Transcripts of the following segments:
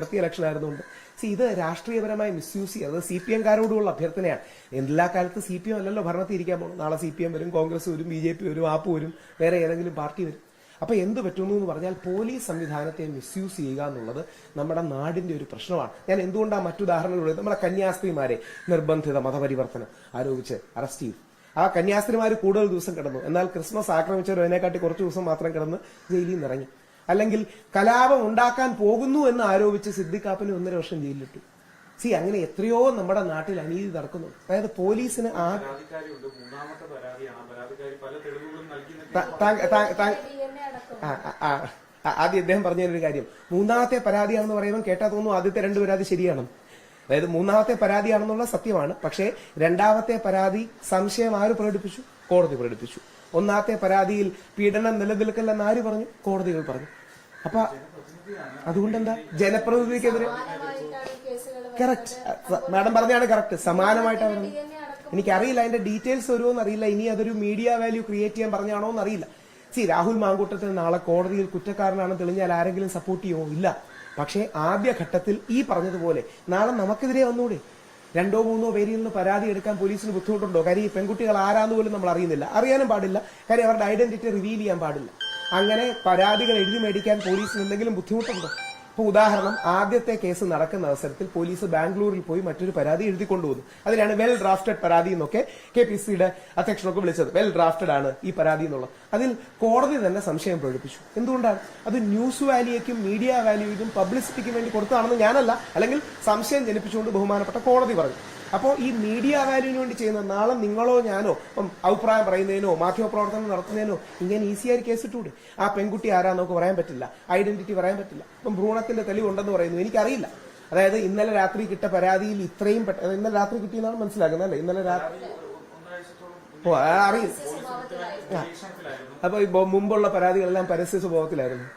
നടത്തിയ ഇലക്ഷൻ ആയിരുന്നുകൊണ്ട്. സി ഇത് രാഷ്ട്രീയപരമായി മിസ്യൂസ് ചെയ്യുക അത് സി പി എംകാരോടുള്ള അഭ്യർത്ഥനയാണ്. എല്ലാ കാലത്ത് സി പി എം അല്ലല്ലോ ഭരണത്തിൽ ഇരിക്കാൻ പോകും നാളെ സി പി എം വരും കോൺഗ്രസ് വരും ബി ജെ പി വരും ആപ്പ് വരും വേറെ ഏതെങ്കിലും പാർട്ടി വരും. അപ്പൊ എന്ത് പറ്റുന്നു എന്ന് പറഞ്ഞാൽ പോലീസ് സംവിധാനത്തെ മിസ്യൂസ് ചെയ്യുക എന്നുള്ളത് നമ്മുടെ നാടിന്റെ ഒരു പ്രശ്നമാണ്. ഞാൻ എന്തുകൊണ്ടാണ് മറ്റുദാഹരണങ്ങൾ നമ്മുടെ കന്യാസ്ത്രീമാരെ നിർബന്ധിത മതപരിവർത്തനം ആരോപിച്ച് അറസ്റ്റ് ചെയ്തു? ആ കന്യാസ്ത്രീമാർ കൂടുതൽ ദിവസം കിടന്നു. എന്നാൽ ക്രിസ്മസ് ആക്രമിച്ചവർ അതിനെക്കാട്ടി കുറച്ച് ദിവസം മാത്രം കിടന്ന് ജയിലിൽ നിന്ന് ഇറങ്ങി അല്ലെങ്കിൽ കലാപം ഉണ്ടാക്കാൻ പോകുന്നു എന്ന് ആരോപിച്ച് സിദ്ദിഖാപ്പിന് ഒന്നര വർഷം ജയിലിലിട്ടു. സി അങ്ങനെ എത്രയോ നമ്മുടെ നാട്ടിൽ അനീതി നടക്കുന്നു. അതായത് പോലീസിന് ആ ആദ്യം ഇദ്ദേഹം പറഞ്ഞ ഒരു കാര്യം. മൂന്നാമത്തെ പരാതിയാണെന്ന് പറയുമ്പോൾ കേട്ടാ തോന്നുന്നു ആദ്യത്തെ രണ്ട് പരാതി ശരിയാണ്. അതായത് മൂന്നാമത്തെ പരാതിയാണെന്നുള്ള സത്യമാണ്. പക്ഷേ രണ്ടാമത്തെ പരാതി സംശയം ആര് പ്രകടിപ്പിച്ചു? കോടതി പ്രകടിപ്പിച്ചു. ഒന്നാമത്തെ പരാതിയിൽ പീഡനം നിലനിൽക്കില്ലെന്ന് ആര് പറഞ്ഞു? കോടതികൾ പറഞ്ഞു. അപ്പൊ അതുകൊണ്ടെന്താ? ജനപ്രതിനിധിക്കെതിരെ കറക്റ്റ് മാഡം പറഞ്ഞാണ് കറക്റ്റ് സമാനമായിട്ടാണ് എനിക്കറിയില്ല അതിന്റെ ഡീറ്റെയിൽസ് വരുമോ അറിയില്ല ഇനി അതൊരു മീഡിയ വാല്യൂ ക്രിയേറ്റ് ചെയ്യാൻ പറഞ്ഞാണോ എന്നറിയില്ല സി രാഹുൽ മാങ്കൂട്ടത്തിൽ നാളെ കോടതിയിൽ കുറ്റക്കാരനാണെന്ന് തെളിഞ്ഞാൽ ആരെങ്കിലും സപ്പോർട്ട് ചെയ്യുമോ ഇല്ല. പക്ഷേ ആദ്യ ഘട്ടത്തിൽ ഈ പറഞ്ഞതുപോലെ നാളെ നമുക്കെതിരെ വന്നൂടെ? രണ്ടോ മൂന്നോ പേരിൽ നിന്ന് പരാതി എടുക്കാൻ പോലീസിന് ബുദ്ധിമുട്ടുണ്ടോ? കാര്യം ഈ പെൺകുട്ടികൾ ആരാന്ന് പോലും നമ്മൾ അറിയുന്നില്ല. അറിയാനും പാടില്ല. കാര്യം അവരുടെ ഐഡന്റിറ്റി റിവീൽ ചെയ്യാൻ പാടില്ല. അങ്ങനെ പരാതികൾ എഴുതി മേടിക്കാൻ പോലീസിന് എന്തെങ്കിലും ബുദ്ധിമുട്ടുണ്ടോ? ഇപ്പൊ ഉദാഹരണം ആദ്യത്തെ കേസ് നടക്കുന്ന അവസരത്തിൽ പോലീസ് ബാംഗ്ലൂരിൽ പോയി മറ്റൊരു പരാതി എഴുതി കൊണ്ടുവന്നു അതിനാണ് വെൽ ഡ്രാഫ്റ്റഡ് പരാതി എന്നൊക്കെ കെ പി സിയുടെ അധ്യക്ഷനൊക്കെ വിളിച്ചത്. വെൽ ഡ്രാഫ്റ്റഡ് ആണ് ഈ പരാതി എന്നുള്ളത്. അതിൽ കോടതി തന്നെ സംശയം പ്രകടിപ്പിച്ചു. എന്തുകൊണ്ടാണ്? അത് ന്യൂസ് വാല്യൂക്കും മീഡിയ വാല്യൂക്കും പബ്ലിസിറ്റിക്കും വേണ്ടി കൊടുത്തതാണെന്ന് ഞാനല്ല. അല്ലെങ്കിൽ സംശയം ജനിപ്പിച്ചുകൊണ്ട് ബഹുമാനപ്പെട്ട കോടതി പറഞ്ഞു. അപ്പോൾ ഈ മീഡിയ വാല്യൂവിന് വേണ്ടി ചെയ്യുന്ന നാളെ നിങ്ങളോ ഞാനോ ഇപ്പം അഭിപ്രായം പറയുന്നതിനോ മാധ്യമപ്രവർത്തനം നടത്തുന്നതിനോ ഇങ്ങനെ ഈസിയായി കേസിട്ടൂടെ ആ പെൺകുട്ടി ആരാ നമുക്ക് പറയാൻ പറ്റില്ല. ഐഡന്റിറ്റി പറയാൻ പറ്റില്ല. ഇപ്പം ഭ്രൂണത്തിന്റെ തെളിവുണ്ടെന്ന് പറയുന്നു. എനിക്കറിയില്ല. അതായത് ഇന്നലെ രാത്രി കിട്ട പരാതിയിൽ ഇത്രയും പെട്ടെന്ന് ഇന്നലെ രാത്രി കിട്ടിയെന്നാണ് മനസ്സിലാക്കുന്നത് അല്ലേ? ഇന്നലെ രാത്രി ഓ അറിയില്ല. അപ്പോൾ മുമ്പുള്ള പരാതികളെല്ലാം പരസ്യ സ്വഭാവത്തിലായിരുന്നു.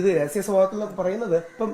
ഇത് രഹസ്യ സ്വഭാവത്തിൽ പറയുന്നത്. ഇപ്പം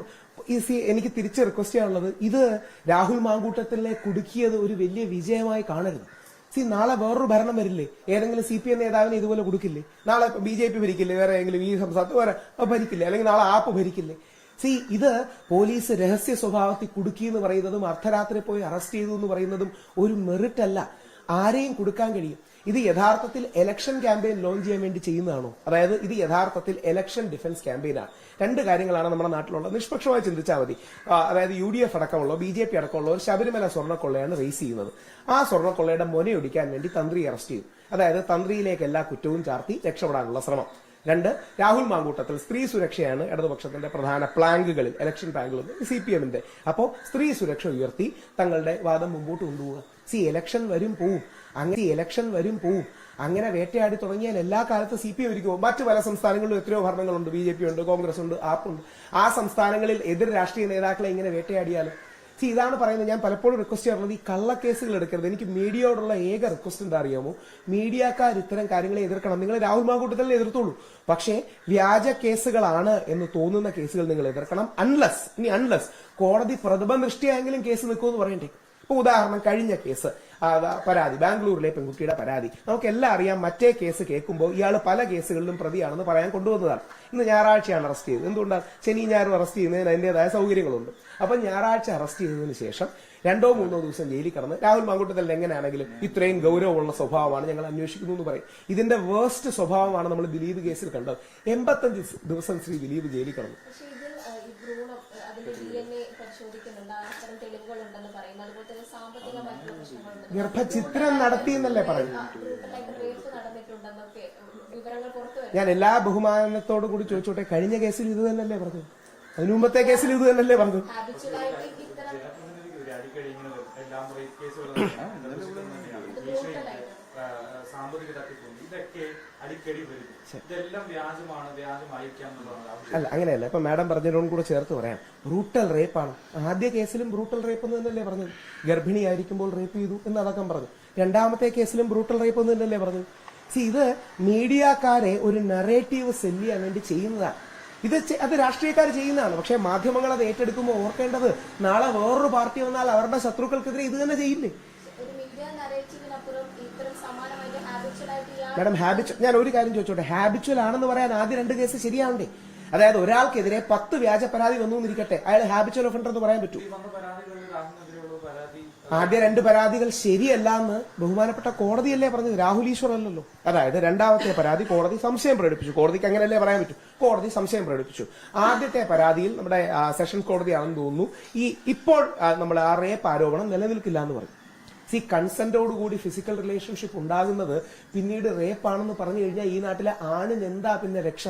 സി എനിക്ക് തിരിച്ച് റിക്വസ്റ്റ് ചെയ്യാനുള്ളത് ഇത് രാഹുൽ മാങ്കൂട്ടത്തിലെ കുടുക്കിയത് ഒരു വലിയ വിജയമായി കാണരുത്. സി നാളെ വേറൊരു ഭരണം വരില്ലേ? ഏതെങ്കിലും സി പി എം നേതാവിനെ ഇതുപോലെ കൊടുക്കില്ലേ? നാളെ ബി ജെ പി ഭരിക്കില്ലേ? വേറെ ഏതെങ്കിലും ഈ സംസ്ഥാനത്ത് വേറെ ഭരിക്കില്ലേ? അല്ലെങ്കിൽ നാളെ ആപ്പ് ഭരിക്കില്ലേ? സി ഇത് പോലീസ് രഹസ്യ സ്വഭാവത്തിൽ കുടുക്കി എന്ന് പറയുന്നതും അർദ്ധരാത്രി പോയി അറസ്റ്റ് ചെയ്തു എന്ന് പറയുന്നതും ഒരു മെറിറ്റ് അല്ല. ആരെയും കൊടുക്കാൻ കഴിയും. ഇത് യഥാർത്ഥത്തിൽ ഇലക്ഷൻ ക്യാമ്പയിൻ ലോഞ്ച് ചെയ്യാൻ വേണ്ടി ചെയ്യുന്നതാണോ? അതായത് ഇത് യഥാർത്ഥത്തിൽ ഇലക്ഷൻ ഡിഫൻസ് ക്യാമ്പയിനാണ് രണ്ട് കാര്യങ്ങളാണ് നമ്മുടെ നാട്ടിലുള്ളത്. നിഷ്പക്ഷമായി ചിന്തിച്ചാൽ മതി. അതായത് യു ഡി എഫ് അടക്കമുള്ള ബി ജെ പി അടക്കമുള്ള ഒരു ശബരിമല സ്വർണക്കൊള്ളയാണ് റേസ് ചെയ്യുന്നത്. ആ സ്വർണക്കൊള്ളയുടെ മൊനയൊടിക്കാൻ വേണ്ടി തന്ത്രി അറസ്റ്റ് ചെയ്തു. അതായത് തന്ത്രിയിലേക്ക് എല്ലാ കുറ്റവും ചാർത്തി രക്ഷപ്പെടാനുള്ള ശ്രമം. രണ്ട് രാഹുൽ മാങ്കൂട്ടത്തിൽ സ്ത്രീ സുരക്ഷയാണ് ഇടതുപക്ഷത്തിന്റെ പ്രധാന പ്ലാങ്കുകളിൽ ഇലക്ഷൻ പ്ലാങ്കുകളിൽ സി പി എമ്മിന്റെ അപ്പോ സ്ത്രീ സുരക്ഷ ഉയർത്തി തങ്ങളുടെ വാദം മുമ്പോട്ട് കൊണ്ടുപോവുക. സി ഇലക്ഷൻ വരും പോവും. അങ്ങനെ ഇലക്ഷൻ വരും പോവും. അങ്ങനെ വേട്ടയാടി തുടങ്ങിയാൽ എല്ലാ കാലത്തും സി പി ഐ ഒരുക്കുമോ മറ്റു പല സംസ്ഥാനങ്ങളിലും എത്രയോ ഭരണങ്ങളുണ്ട്. ബി ജെ പി ഉണ്ട് കോൺഗ്രസ് ഉണ്ട് ആപ്പുണ്ട് ആ സംസ്ഥാനങ്ങളിൽ എതിർ രാഷ്ട്രീയ നേതാക്കളെ ഇങ്ങനെ വേട്ടയാടിയാലും സി ഇതാണ് പറയുന്നത് ഞാൻ പലപ്പോഴും റിക്വസ്റ്റ് ചെയ്യുന്നത് ഈ കള്ളക്കേസുകൾ എടുക്കരുത്. എനിക്ക് മീഡിയയോടുള്ള ഏക റിക്വസ്റ്റ് എന്താ അറിയാമോ? മീഡിയക്കാർ ഇത്തരം കാര്യങ്ങളെ എതിർക്കണം. നിങ്ങൾ രാഹുൽ മാങ്കൂട്ടത്തിനെ എതിർത്തോളൂ പക്ഷേ വ്യാജ കേസുകളാണ് എന്ന് തോന്നുന്ന കേസുകൾ നിങ്ങൾ എതിർക്കണം. അൺലസ് ഇനി അൺലസ് കോടതി പ്രതിഭ ദൃഷ്ടിയായെങ്കിലും കേസ് നിൽക്കുമെന്ന് പറയണ്ടേ? ഇപ്പൊ ഉദാഹരണം കഴിഞ്ഞ കേസ്. പരാതി. ബാംഗ്ലൂരിലെ പെൺകുട്ടിയുടെ പരാതി. നമുക്ക് എല്ലാം അറിയാം മറ്റേ കേസ് കേൾക്കുമ്പോൾ ഇയാൾ പല കേസുകളിലും പ്രതിയാണെന്ന് പറയാൻ കൊണ്ടുവന്നതാണ്. ഇന്ന് ഞായറാഴ്ചയാണ് അറസ്റ്റ് ചെയ്തത്. എന്തുകൊണ്ടാണ്? ശനി ഞായറും അറസ്റ്റ് ചെയ്യുന്നതിന് അതിന്റേതായ സൗകര്യങ്ങളുണ്ട്. അപ്പൊ ഞായറാഴ്ച അറസ്റ്റ് ചെയ്തതിനു ശേഷം രണ്ടോ മൂന്നോ ദിവസം ജയിലിൽ കടന്ന് രാഹുൽ മാങ്കൂട്ടത്തിൽ എങ്ങനെയാണെങ്കിലും ഇത്രയും ഗൗരവമുള്ള സ്വഭാവമാണ് ഞങ്ങൾ അന്വേഷിക്കുന്നു എന്ന് പറയും. ഇതിന്റെ വേർസ്റ്റ് സ്വഭാവമാണ് നമ്മൾ ദിലീപ് കേസിൽ കണ്ടത്. എൺപത്തഞ്ച് ദിവസം ശ്രീ ദിലീപ് ജയിലിൽ കിടന്നു. ഗർഭചിത്രം നടത്തി എന്നല്ലേ പറയുന്നത്? ഞാൻ എല്ലാ ബഹുമാനത്തോടും കൂടി ചോദിച്ചോട്ടെ കഴിഞ്ഞ കേസിൽ ഇത് തന്നെയല്ലേ പറഞ്ഞത്? അതിനു മുമ്പത്തെ കേസിൽ ഇത് തന്നെയല്ലേ പറഞ്ഞത്. സാമ്പത്തിക തട്ടിപ്പുണ്ട്. ഇതൊക്കെ അടിക്കടി വരും അല്ല അങ്ങനെയല്ല. ഇപ്പൊ മാഡം പറഞ്ഞതിനോടും കൂടെ ചേർത്ത് പറയാം. ബ്രൂട്ടൽ റേപ്പാണ്. ആദ്യ കേസിലും ബ്രൂട്ടൽ റേപ്പ് എന്ന് തന്നെയല്ലേ പറഞ്ഞത്? ഗർഭിണിയായിരിക്കുമ്പോൾ റേപ്പ് ചെയ്തു എന്ന് അടക്കം പറഞ്ഞു. രണ്ടാമത്തെ കേസിലും ബ്രൂട്ടൽ റേപ്പ് എന്ന് തന്നെയല്ലേ പറഞ്ഞു സി ഇത് മീഡിയക്കാരെ ഒരു നറേറ്റീവ് സെല്ല് ചെയ്യാൻ വേണ്ടി ചെയ്യുന്നതാണ് ഇത് അത് രാഷ്ട്രീയക്കാർ ചെയ്യുന്നതാണ്. പക്ഷെ മാധ്യമങ്ങൾ അത് ഏറ്റെടുക്കുമ്പോൾ ഓർക്കേണ്ടത് നാളെ വേറൊരു പാർട്ടി വന്നാൽ അവരുടെ ശത്രുക്കൾക്കെതിരെ ഇത് തന്നെ ചെയ്യില്ലേ? മാഡം ഹാബിച്വൽ ഞാൻ ഒരു കാര്യം ചോദിച്ചോട്ടെ? ഹാബിച്വൽ ആണെന്ന് പറയാൻ ആദ്യ രണ്ട് കേസ് ശരിയാവണ്ടേ? അതായത് ഒരാൾക്കെതിരെ പത്ത് വ്യാജ പരാതി വന്നു എന്നിരിക്കട്ടെ. അയാൾ ഹാബിച്വൽ ഒഫൻഡർ എന്ന് പറയാൻ പറ്റൂ. ആദ്യ രണ്ട് പരാതികൾ ശരിയല്ല എന്ന് ബഹുമാനപ്പെട്ട കോടതിയല്ലേ പറഞ്ഞത്? രാഹുൽ ഈശ്വർ അല്ലല്ലോ. അതായത് രണ്ടാമത്തെ പരാതി കോടതി സംശയം പ്രകടിപ്പിച്ചു. കോടതിക്ക് അങ്ങനെയല്ലേ പറയാൻ പറ്റൂ. കോടതി സംശയം പ്രകടിപ്പിച്ചു. ആദ്യത്തെ പരാതിയിൽ നമ്മുടെ സെഷൻസ് കോടതിയാണെന്ന് തോന്നുന്നു. ഈ ഇപ്പോൾ നമ്മൾ ആ റേപ്പ് ആരോപണം നിലനിൽക്കില്ല എന്ന് പറഞ്ഞു. സി കൺസെന്റോടുകൂടി ഫിസിക്കൽ റിലേഷൻഷിപ്പ് ഉണ്ടാകുന്നത് പിന്നീട് റേപ്പ് ആണെന്ന് പറഞ്ഞു കഴിഞ്ഞാൽ ഈ നാട്ടിലെ ആണിന് എന്താ പിന്നെ രക്ഷ?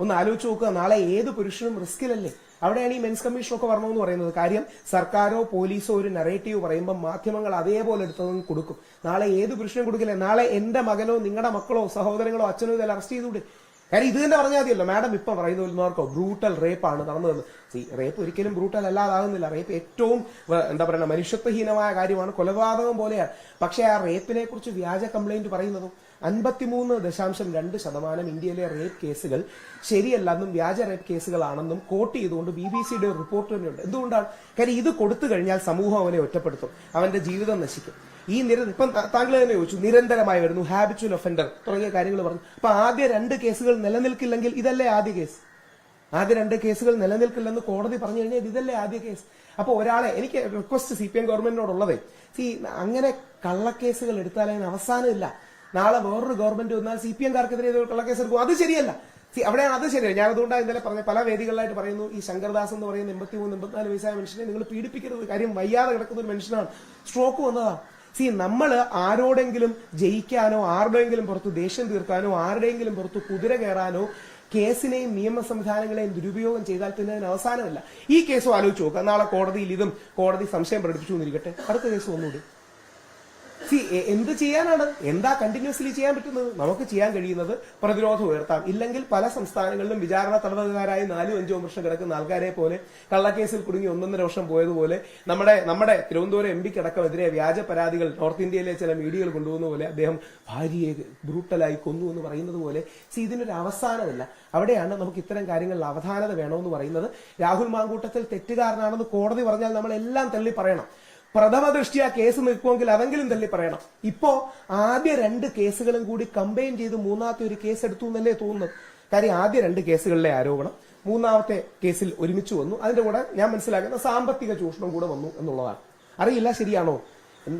ഒന്ന് ആലോചിച്ച് നോക്കുക. നാളെ ഏത് പുരുഷനും റിസ്കിലല്ലേ അവിടെയാണ് ഈ മെൻസ് കമ്മീഷൻ ഒക്കെ വരണമെന്ന് പറയുന്നത്. കാര്യം സർക്കാരോ പോലീസോ ഒരു നറേറ്റീവ് പറയുമ്പോൾ മാധ്യമങ്ങൾ അതേപോലെ എടുത്തതെന്ന് കൊടുക്കും. നാളെ ഏത് പുരുഷനും കൊടുക്കില്ല. നാളെ എന്റെ മകനോ നിങ്ങളുടെ മക്കളോ സഹോദരങ്ങളോ അച്ഛനോ ഇതെല്ലാം അറസ്റ്റ് ചെയ്തുകൂടെ? കാര്യം ഇത് തന്നെ പറഞ്ഞാൽ മതിയല്ലോ. മാഡം ഇപ്പൊ പറയുന്നവർക്കോ ബ്രൂട്ടൽ റേപ്പ് ആണ് നടന്നത്. സി റേപ്പ് ഒരിക്കലും ബ്രൂട്ടൽ അല്ലാതാകുന്നില്ല. റേപ്പ് ഏറ്റവും എന്താ പറയുക മനുഷ്യത്വഹീനമായ കാര്യമാണ്. കൊലപാതകം പോലെയാണ്. പക്ഷേ ആ റേപ്പിനെ കുറിച്ച് വ്യാജ കംപ്ലൈന്റ് പറയുന്നതും അൻപത്തിമൂന്ന് ദശാംശം രണ്ട് ശതമാനം ഇന്ത്യയിലെ റേപ്പ് കേസുകൾ ശരിയല്ലെന്നും വ്യാജ റേപ്പ് കേസുകളാണെന്നും കോട്ട് ചെയ്തുകൊണ്ട് ബി ബി സിയുടെ റിപ്പോർട്ട് തന്നെയുണ്ട്. എന്തുകൊണ്ടാണ്? കാര്യം ഇത് കൊടുത്തു കഴിഞ്ഞാൽ സമൂഹം അവനെ ഒറ്റപ്പെടുത്തും. അവന്റെ ജീവിതം നശിക്കും. ഈ നിര ഇപ്പം താങ്കൾ തന്നെ ചോദിച്ചു നിരന്തരമായി വരുന്നു ഹാബിച്വൽ ഒഫൻഡർ തുടങ്ങിയ കാര്യങ്ങൾ പറഞ്ഞു. അപ്പൊ ആദ്യ രണ്ട് കേസുകൾ നിലനിൽക്കില്ലെങ്കിൽ ഇതല്ലേ ആദ്യ കേസ്? ആദ്യ രണ്ട് കേസുകൾ നിലനിൽക്കില്ലെന്ന് കോടതി പറഞ്ഞു കഴിഞ്ഞാൽ ഇതല്ലേ ആദ്യ കേസ്? അപ്പൊ ഒരാളെ എനിക്ക് റിക്വസ്റ്റ് സി പി എം ഗവൺമെന്റിനോടുള്ളതേ സി അങ്ങനെ കള്ളക്കേസുകൾ എടുത്താൽ അതിന് അവസാനമില്ല നാളെ വേറൊരു ഗവൺമെന്റ് വന്നാൽ സി പി എംകാർക്കെതിരെ കള്ളക്കേസ് എടുക്കും. അത് ശരിയല്ല. സി അവിടെയാണ് അത് ശരിയല്ല. ഞാൻ അതുകൊണ്ടാണ് ഇന്നലെ പറഞ്ഞ പല വേദികളിലായിട്ട് പറയുന്നു ഈ ശങ്കർദാസ് എന്ന് പറയുന്ന എൺപത്തി മൂന്ന് എൺപത്തിനാല് വയസ്സായ മനുഷ്യനെ നിങ്ങൾ പീഡിപ്പിക്കരുത് കാര്യം വയ്യാതെ കിടക്കുന്ന ഒരു മനുഷ്യനാണ്. സ്ട്രോക്ക് വന്നതാണ് സി നമ്മൾ ആരോടെങ്കിലും ജയിക്കാനോ ആരുടെയെങ്കിലും പുറത്ത് ദേഷ്യം തീർക്കാനോ ആരുടെയെങ്കിലും പുറത്ത് കുതിര കയറാനോ കേസിനെയും നിയമ സംവിധാനങ്ങളെയും ദുരുപയോഗം ചെയ്താൽ അതിന് അവസാനമല്ല. ഈ കേസും ആലോചിച്ച് നോക്കുക നാളെ കോടതിയിൽ ഇതും കോടതി സംശയം പ്രകടിപ്പിച്ചു എന്നിരിക്കട്ടെ. അടുത്ത കേസ് ഒന്നുകൂടി. സി എന്ത് ചെയ്യാനാണ്? എന്താ കണ്ടിന്യൂസ്ലി ചെയ്യാൻ പറ്റുന്നത്? നമുക്ക് ചെയ്യാൻ കഴിയുന്നത് പ്രതിരോധം ഉയർത്താം. ഇല്ലെങ്കിൽ പല സംസ്ഥാനങ്ങളിലും വിചാരണ തടവുകാരായി നാലും അഞ്ചോ വർഷം കിടക്കുന്ന ആൾക്കാരെ പോലെ കള്ളക്കേസിൽ കുടുങ്ങി ഒന്നൊന്നര വർഷം പോയതുപോലെ നമ്മുടെ നമ്മുടെ തിരുവനന്തപുരം എം പിക്കടക്കമെതിരെ വ്യാജ പരാതികൾ നോർത്ത് ഇന്ത്യയിലെ ചില മീഡിയകൾ കൊണ്ടുപോകുന്ന പോലെ അദ്ദേഹം ഭാര്യയെ ബ്രൂട്ടലായി കൊന്നു എന്ന് പറയുന്നത് പോലെ സി ഇതിനൊരു അവസാനമില്ല. അവിടെയാണ് നമുക്ക് ഇത്തരം കാര്യങ്ങളിൽ അവധാനത വേണമെന്ന് പറയുന്നത്. രാഹുൽ മാങ്കൂട്ടത്തിൽ തെറ്റുകാരനാണെന്ന് കോടതി പറഞ്ഞാൽ നമ്മളെല്ലാം തള്ളി പറയണം. പ്രഥമ ദൃഷ്ടിയാ കേസ് നിൽക്കുമെങ്കിൽ അതെങ്കിലും തള്ളി പറയണം. ഇപ്പോ ആദ്യ രണ്ട് കേസുകളും കൂടി കമ്പൈൻ ചെയ്ത് മൂന്നാമത്തെ ഒരു കേസ് എടുത്തു എന്നല്ലേ തോന്നുന്നത്? കാര്യം ആദ്യ രണ്ട് കേസുകളിലെ ആരോപണം മൂന്നാമത്തെ കേസിൽ ഒരുമിച്ച് വന്നു. അതിന്റെ കൂടെ ഞാൻ മനസ്സിലാക്കുന്ന സാമ്പത്തിക ചൂഷണം കൂടെ വന്നു എന്നുള്ളതാണ്. അറിയില്ല ശരിയാണോ?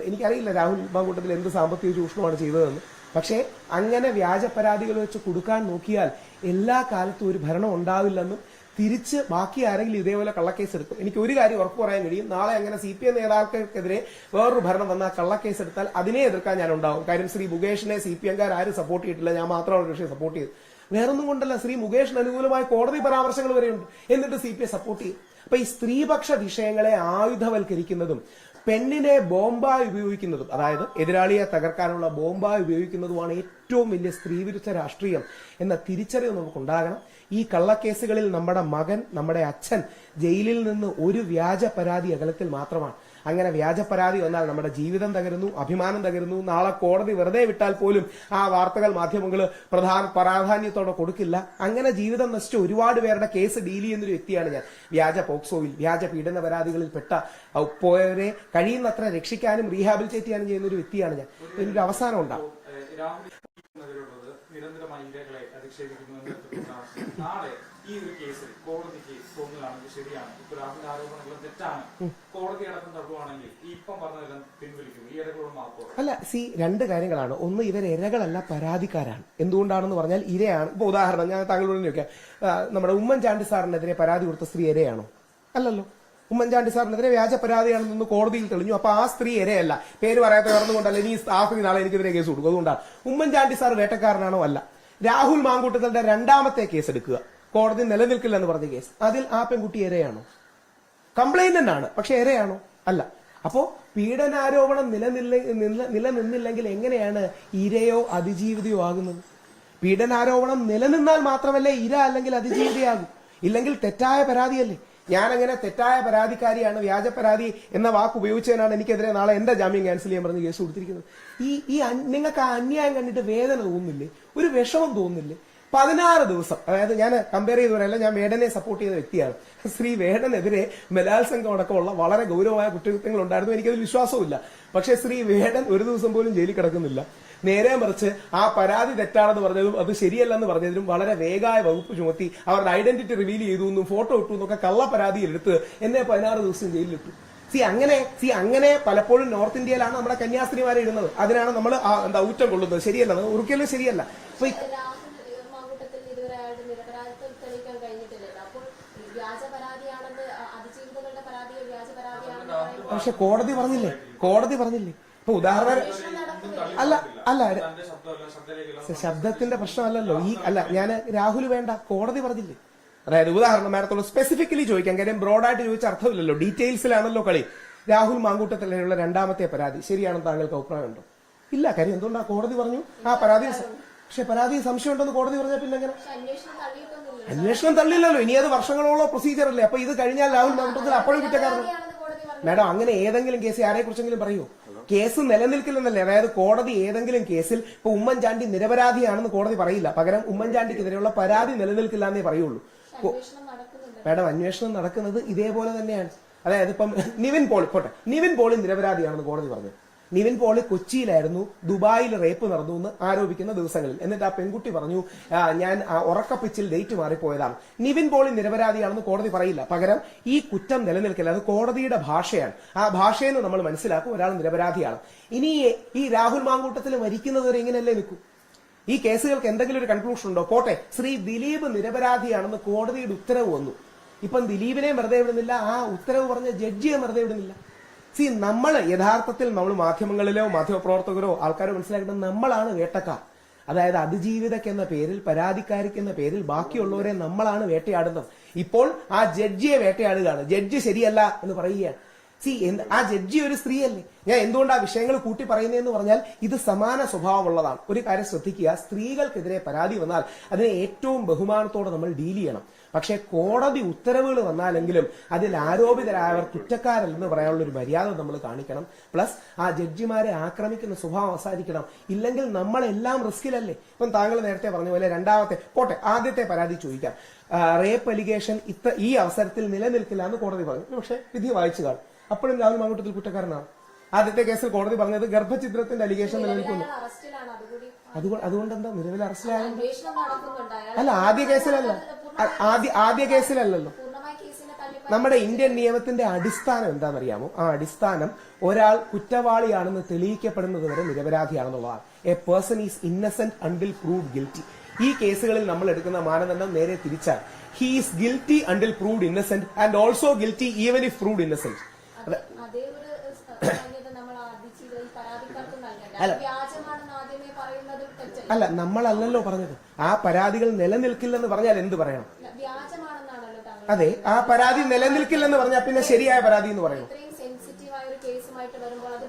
എനിക്കറിയില്ല രാഹുൽ മാങ്കൂട്ടത്തിൽ എന്ത് സാമ്പത്തിക ചൂഷണമാണ് ചെയ്തതെന്ന്. പക്ഷേ അങ്ങനെ വ്യാജ പരാതികൾ വെച്ച് കൊടുക്കാൻ നോക്കിയാൽ എല്ലാ കാലത്തും ഒരു ഭരണം ഉണ്ടാവില്ലെന്നും തിരിച്ച് ബാക്കി ആരെങ്കിലും ഇതേപോലെ കള്ളക്കേസ് എടുക്കും എനിക്ക് ഒരു കാര്യം ഉറപ്പ് പറയാൻ കഴിയും. നാളെ അങ്ങനെ സി പി എം നേതാക്കൾക്കെതിരെ വേറൊരു ഭരണം വന്നാൽ കള്ളക്കേസ് എടുത്താൽ അതിനെ എതിർക്കാൻ ഞാൻ ഉണ്ടാവും. കാര്യം ശ്രീ മുകേഷിനെ സി പി എംകാർ ആരും സപ്പോർട്ട് ചെയ്തിട്ടില്ല. ഞാൻ മാത്രമാണ് പക്ഷേ സപ്പോർട്ട് ചെയ്തത്. വേറൊന്നും കൊണ്ടല്ല ശ്രീ മുകേഷിന് അനുകൂലമായ കോടതി പരാമർശങ്ങൾ വരെയുണ്ട് എന്നിട്ട് സി പി എ സപ്പോർട്ട് ചെയ്യും. അപ്പൊ ഈ സ്ത്രീപക്ഷ വിഷയങ്ങളെ ആയുധവൽക്കരിക്കുന്നതും പെണ്ണിനെ ബോംബായി ഉപയോഗിക്കുന്നതും അതായത് എതിരാളിയെ തകർക്കാനുള്ള ബോംബായി ഉപയോഗിക്കുന്നതുമാണ് ഏറ്റവും വലിയ സ്ത്രീവിരുദ്ധ രാഷ്ട്രീയം എന്ന തിരിച്ചറിവ് നമുക്കുണ്ടാകണം. ഈ കള്ളക്കേസുകളിൽ നമ്മുടെ മകൻ നമ്മുടെ അച്ഛൻ ജയിലിൽ നിന്ന് ഒരു വ്യാജ പരാതി അകലത്തിൽ മാത്രമാണ്. അങ്ങനെ വ്യാജ പരാതി വന്നാൽ നമ്മുടെ ജീവിതം തകരുന്നു അഭിമാനം തകരുന്നു നാളെ കോടതി വെറുതെ വിട്ടാൽ പോലും ആ വാർത്തകൾ മാധ്യമങ്ങൾ പ്രധാന പ്രാധാന്യത്തോടെ കൊടുക്കില്ല. അങ്ങനെ ജീവിതം നശിച്ച ഒരുപാട് പേരുടെ കേസ് ഡീൽ ചെയ്യുന്നൊരു വ്യക്തിയാണ് ഞാൻ. വ്യാജ പോക്സോയിൽ വ്യാജ പീഡന പരാതികളിൽ പെട്ട പോയവരെ കഴിയുന്നത്ര രക്ഷിക്കാനും റീഹാബിലിറ്റേറ്റ് ചെയ്യാനും ചെയ്യുന്ന ഒരു വ്യക്തിയാണ് ഞാൻ. ഇതിനൊരു അവസാനം ഉണ്ടാവും. എന്നതുകൊണ്ടാണ് നാളെ ഈ ഒരു കേസിൽ കോടതിക്ക് തോന്നുകയാണെങ്കിൽ ശരിയാണ്. ഇപ്പൊ രാഹുൽ ആരോപണങ്ങളും തെറ്റാണ്. കോടതി അടക്കം തള്ളുവാണെങ്കിൽ ഈ ഇപ്പം പറഞ്ഞതെല്ലാം പിൻവലിക്കും. ഈ ഇടകളും മാർക്കോ. അല്ല സി രണ്ട് കാര്യങ്ങളാണ്. ഒന്ന് ഇവർ ഇരകളല്ല പരാതിക്കാരാണ്. എന്തുകൊണ്ടാണെന്ന് പറഞ്ഞാൽ ഇരയാണ്. ഇപ്പൊ ഉദാഹരണം ഞാൻ താങ്കളോട് ചോദിക്കാം. നമ്മുടെ ഉമ്മൻചാണ്ടി സാറിനെതിരെ പരാതി കൊടുത്ത സ്ത്രീ ഇരയാണോ? അല്ലല്ലോ. ഉമ്മൻചാണ്ടി സാറിനെതിരെ വ്യാജ പരാതിയാണെന്ന് കോടതിയിൽ തെളിഞ്ഞു. അപ്പൊ ആ സ്ത്രീ ഇരയല്ല. പേര് പറയാത്ത കാരണംകൊണ്ടല്ല ഇനി ആ സ്ത്രീ നാളെ എനിക്കെതിരെ കേസ് കൊടുക്കും. അതുകൊണ്ടാണ്. ഉമ്മൻചാണ്ടി സാർ വേട്ടക്കാരനാണോ? അല്ല. രാഹുൽ മാങ്കൂട്ടത്തിന്റെ രണ്ടാമത്തെ കേസ് എടുക്കുക. കോടതി നിലനിൽക്കില്ല എന്ന് പറഞ്ഞ കേസ് അതിൽ ആ പെൺകുട്ടി ഇരയാണോ? കംപ്ലൈന്റ് ആണ് പക്ഷെ ഇരയാണോ? അല്ല. അപ്പോ പീഡനാരോപണം നിലനില്ല നില- നിലനിന്നില്ലെങ്കിൽ എങ്ങനെയാണ് ഇരയോ അതിജീവിതയോ ആകുന്നത്? പീഡനാരോപണം നിലനിന്നാൽ മാത്രമല്ലേ ഇര അല്ലെങ്കിൽ അതിജീവിതയാകും? ഇല്ലെങ്കിൽ തെറ്റായ പരാതിയല്ലേ? ഞാനങ്ങനെ തെറ്റായ പരാതിക്കാരിയാണ് വ്യാജ പരാതി എന്ന വാക്ക് ഉപയോഗിച്ചതിനാണ് എനിക്കെതിരെ നാളെ എന്റെ ജാമ്യം ക്യാൻസൽ ചെയ്യാൻ പറഞ്ഞ് കേസ് കൊടുത്തിരിക്കുന്നത്. ഈ ഈ നിങ്ങൾക്ക് ആ അന്യായം കണ്ടിട്ട് വേദന തോന്നുന്നില്ലേ? ഒരു വിഷമം തോന്നുന്നില്ലേ? പതിനാറ് ദിവസം അതായത് ഞാൻ കമ്പയർ ചെയ്തവരല്ല ഞാൻ വേടനെ സപ്പോർട്ട് ചെയ്ത വ്യക്തിയാണ്. ശ്രീ വേടനെതിരെ ബലാത്സംഗം അടക്കമുള്ള വളരെ ഗൗരവമായ കുറ്റകൃത്യങ്ങൾ ഉണ്ടായിരുന്നു. എനിക്കതിൽ വിശ്വാസവുമില്ല. പക്ഷേ ശ്രീ വേടൻ ഒരു ദിവസം പോലും ജയിലിൽ കിടക്കുന്നില്ല. നേരെ മറിച്ച് ആ പരാതി തെറ്റാണെന്ന് പറഞ്ഞതും അത് ശരിയല്ലെന്ന് പറഞ്ഞതിലും വളരെ വേഗമായ വകുപ്പ് ചുമത്തി അവരുടെ ഐഡന്റിറ്റി റിവീൽ ചെയ്തു എന്നും ഫോട്ടോ ഇട്ടു എന്നൊക്കെ കള്ള പരാതിയിൽ എടുത്ത് എന്നെ പതിനാറ് ദിവസം ജയിലിലിട്ടു സി അങ്ങനെ സി അങ്ങനെ പലപ്പോഴും നോർത്ത് ഇന്ത്യയിലാണ് നമ്മുടെ കന്യാസ്ത്രീമാരെ ഇടുന്നത്. അതിനാണ് നമ്മൾ എന്താ ഊറ്റം കൊള്ളുന്നത്. ശരിയല്ല ഒരിക്കലും ശരിയല്ല. അപ്പൊ പക്ഷെ കോടതി പറഞ്ഞില്ലേ? കോടതി പറഞ്ഞില്ലേ? ഇപ്പൊ ഉദാഹരണം അല്ല അല്ല ശബ്ദത്തിന്റെ പ്രശ്നമല്ലല്ലോ. ഈ അല്ല ഞാൻ രാഹുൽ വേണ്ട കോടതി പറഞ്ഞില്ലേ? അതായത് ഉദാഹരണം മാഡത്തോട് സ്പെസിഫിക്കലി ചോദിക്കാം. കാര്യം ബ്രോഡായിട്ട് ചോദിച്ച അർത്ഥമില്ലല്ലോ. ഡീറ്റെയിൽസിലാണല്ലോ കളി. രാഹുൽ മാങ്കൂട്ടത്തിലുള്ള രണ്ടാമത്തെ പരാതി. ശരിയാണെന്ന് താങ്കൾക്ക് അഭിപ്രായമുണ്ടോ? ഇല്ല കാര്യം എന്തുകൊണ്ടാ കോടതി പറഞ്ഞു? ആ പരാതി പക്ഷെ പരാതി സംശയമുണ്ടെന്ന് കോടതി പറഞ്ഞാൽ പിന്നെ എങ്ങനെ? അന്വേഷണം തള്ളില്ലല്ലോ ഇനി അത് വർഷങ്ങളോളം പ്രൊസീജിയർ അല്ലേ? അപ്പൊ ഇത് കഴിഞ്ഞാൽ രാഹുൽ മാങ്കൂട്ടത്തിൽ അപ്പോഴും കുറ്റക്കാരൻ മാഡം അങ്ങനെ ഏതെങ്കിലും കേസ് ആരെ കുറിച്ചെങ്കിലും പറയൂ? കേസ് നിലനിൽക്കില്ലെന്നല്ലേ? അതായത് കോടതി ഏതെങ്കിലും കേസിൽ ഇപ്പൊ ഉമ്മൻചാണ്ടി നിരപരാധിയാണെന്ന് കോടതി പറയില്ല. പകരം ഉമ്മൻചാണ്ടിക്കെതിരെയുള്ള പരാതി നിലനിൽക്കില്ല എന്നേ പറയുള്ളൂ. മേഡം അന്വേഷണം നടക്കുന്നത് ഇതേപോലെ തന്നെയാണ്. അതായത് ഇപ്പം നിവിൻ പോളി പോട്ടെ. നിവിൻ പോളി നിരപരാധിയാണെന്ന് കോടതി പറഞ്ഞു. നിവിൻ പോളി കൊച്ചിയിലായിരുന്നു ദുബായിൽ റേപ്പ് നടന്നു എന്ന് ആരോപിക്കുന്ന ദിവസങ്ങളിൽ. എന്നിട്ട് ആ പെൺകുട്ടി പറഞ്ഞു ഞാൻ ഉറക്കപ്പിച്ചിൽ ഡേറ്റ് മാറിപ്പോയതാണ്. നിവിൻ പോളി നിരപരാധിയാണെന്ന് കോടതി പറയില്ല. പകരം ഈ കുറ്റം നിലനിൽക്കില്ല. അത് കോടതിയുടെ ഭാഷയാണ്. ആ ഭാഷയെന്ന് നമ്മൾ മനസ്സിലാക്കും ഒരാൾ നിരപരാധിയാണ്. ഇനി ഈ രാഹുൽ മാങ്കൂട്ടത്തിൽ മരിക്കുന്നത് വരെ ഇങ്ങനെയല്ലേ നിൽക്കും? ഈ കേസുകൾക്ക് എന്തെങ്കിലും ഒരു കൺക്ലൂഷൻ ഉണ്ടോ? പോട്ടെ. ശ്രീ ദിലീപ് നിരപരാധിയാണെന്ന് കോടതിയുടെ ഉത്തരവ് വന്നു. ഇപ്പം ദിലീപിനെ വെറുതെ വിടുന്നില്ല. ആ ഉത്തരവ് പറഞ്ഞ ജഡ്ജിയെ വെറുതെ വിടുന്നില്ല. സി നമ്മൾ യഥാർത്ഥത്തിൽ നമ്മൾ മാധ്യമങ്ങളിലോ മാധ്യമപ്രവർത്തകരോ ആൾക്കാരോ മനസ്സിലാക്കുന്നത് നമ്മളാണ് വേട്ടക്കാർ. അതായത് അതിജീവിതയ്ക്ക് എന്ന പേരിൽ പരാതിക്കാരിക്ക് എന്ന പേരിൽ ബാക്കിയുള്ളവരെ നമ്മളാണ് വേട്ടയാടുന്നത്. ഇപ്പോൾ ആ ജഡ്ജിയെ വേട്ടയാടുകയാണ്. ജഡ്ജി ശരിയല്ല എന്ന് പറയുകയാണ്. സി ആ ജഡ്ജി ഒരു സ്ത്രീയല്ലേ? ഞാൻ എന്തുകൊണ്ട് ആ വിഷയങ്ങൾ കൂട്ടി പറയുന്നതെന്ന് പറഞ്ഞാൽ ഇത് സമാന സ്വഭാവമുള്ളതാണ്. ഒരു കാര്യം ശ്രദ്ധിക്കുക സ്ത്രീകൾക്കെതിരെ പരാതി വന്നാൽ അതിനെ ഏറ്റവും ബഹുമാനത്തോടെ നമ്മൾ ഡീൽ ചെയ്യണം. പക്ഷേ കോടതി ഉത്തരവുകൾ വന്നാലെങ്കിലും അതിൽ ആരോപിതരായവർ കുറ്റക്കാരല്ലെന്ന് പറയാനുള്ള ഒരു മര്യാദ നമ്മൾ കാണിക്കണം. പ്ലസ് ആ ജഡ്ജിമാരെ ആക്രമിക്കുന്ന സ്വഭാവം അവസാനിക്കണം. ഇല്ലെങ്കിൽ നമ്മളെല്ലാം റിസ്കിലല്ലേ? ഇപ്പം താങ്കൾ നേരത്തെ പറഞ്ഞ പോലെ രണ്ടാമത്തെ പോട്ടെ ആദ്യത്തെ പരാതി ചോദിക്കാം. റേപ്പ് അലിഗേഷൻ ഇത്ര ഈ അവസരത്തിൽ നിലനിൽക്കില്ല എന്ന് കോടതി പറഞ്ഞു. പക്ഷേ വിധി വായിച്ചു കാണും. അപ്പോഴും രാഹുൽ മാങ്കൂട്ടത്തിൽ കുറ്റക്കാരനാണ്. ആദ്യത്തെ കേസിൽ കോടതി പറഞ്ഞത് ഗർഭചിത്രത്തിന്റെ അലിഗേഷൻ നിലനിൽക്കുന്നു. അതുകൊണ്ട് അതുകൊണ്ട് എന്താ നിലവിൽ അറസ്റ്റിലായ അല്ല ആദ്യ കേസിലല്ല. ആദ്യ ആദ്യ കേസിലല്ലല്ലോ. നമ്മുടെ ഇന്ത്യൻ നിയമത്തിന്റെ അടിസ്ഥാനം എന്താണെന്നറിയാമോ? ആ അടിസ്ഥാനം ഒരാൾ കുറ്റവാളിയാണെന്ന് തെളിയിക്കപ്പെടുന്നത് വരെ നിരപരാധിയാണെന്നുള്ളതാണ്. A person is innocent until prove guilty ഈ കേസുകളിൽ നമ്മൾ എടുക്കുന്ന മാനദണ്ഡം നേരെ തിരിച്ചാൽ he is guilty until proved innocent and also guilty even if proved innocent അതേ ഒരു മാന്യത നമ്മൾ അതിജീവിത ഈ പരാതിക്കാർക്ക് നൽകണ്ട അത് വ്യാജമാണെന്ന് ആദ്യമേ പറയുന്നതും തെറ്റല്ല അല്ല നമ്മളല്ലല്ലോ പറഞ്ഞത്. ആ പരാതികൾ നിലനിൽക്കില്ലെന്ന് പറഞ്ഞാൽ എന്ത് പറയണം? അതെ ആ പരാതി നിലനിൽക്കില്ലെന്ന് പറഞ്ഞാൽ പിന്നെ ശരിയായ പരാതി എന്ന് പറയണം.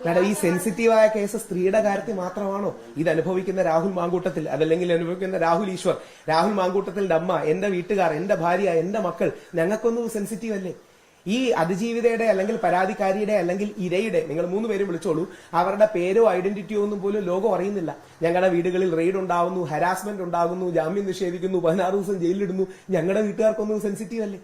മാഡം ഈ സെൻസിറ്റീവായ കേസ് സ്ത്രീയുടെ കാര്യത്തിൽ മാത്രമാണോ? ഇത് അനുഭവിക്കുന്ന രാഹുൽ മാങ്കൂട്ടത്തിൽ അതല്ലെങ്കിൽ അനുഭവിക്കുന്ന രാഹുൽ ഈശ്വർ. രാഹുൽ മാങ്കൂട്ടത്തിന്റെ അമ്മ എന്റെ വീട്ടുകാർ എന്റെ ഭാര്യ എന്റെ മക്കൾ ഞങ്ങൾക്കൊന്നും സെൻസിറ്റീവ് അല്ലേ? ഈ അതിജീവിതയുടെ അല്ലെങ്കിൽ പരാതിക്കാരിയുടെ അല്ലെങ്കിൽ ഇരയുടെ നിങ്ങൾ മൂന്ന് പേരും വിളിച്ചോളൂ അവരുടെ പേരോ ഐഡന്റിറ്റിയോ ഒന്നും പോലും ലോകം അറിയുന്നില്ല. ഞങ്ങളുടെ വീടുകളിൽ റെയ്ഡ് ഉണ്ടാവുന്നു ഹരാസ്മെന്റ് ഉണ്ടാകുന്നു ജാമ്യം നിഷേധിക്കുന്നു പതിനാറ് ദിവസം ജയിലിലിടുന്നു. ഞങ്ങളുടെ വീട്ടുകാർക്കൊന്നും സെൻസിറ്റീവ് അല്ലേ?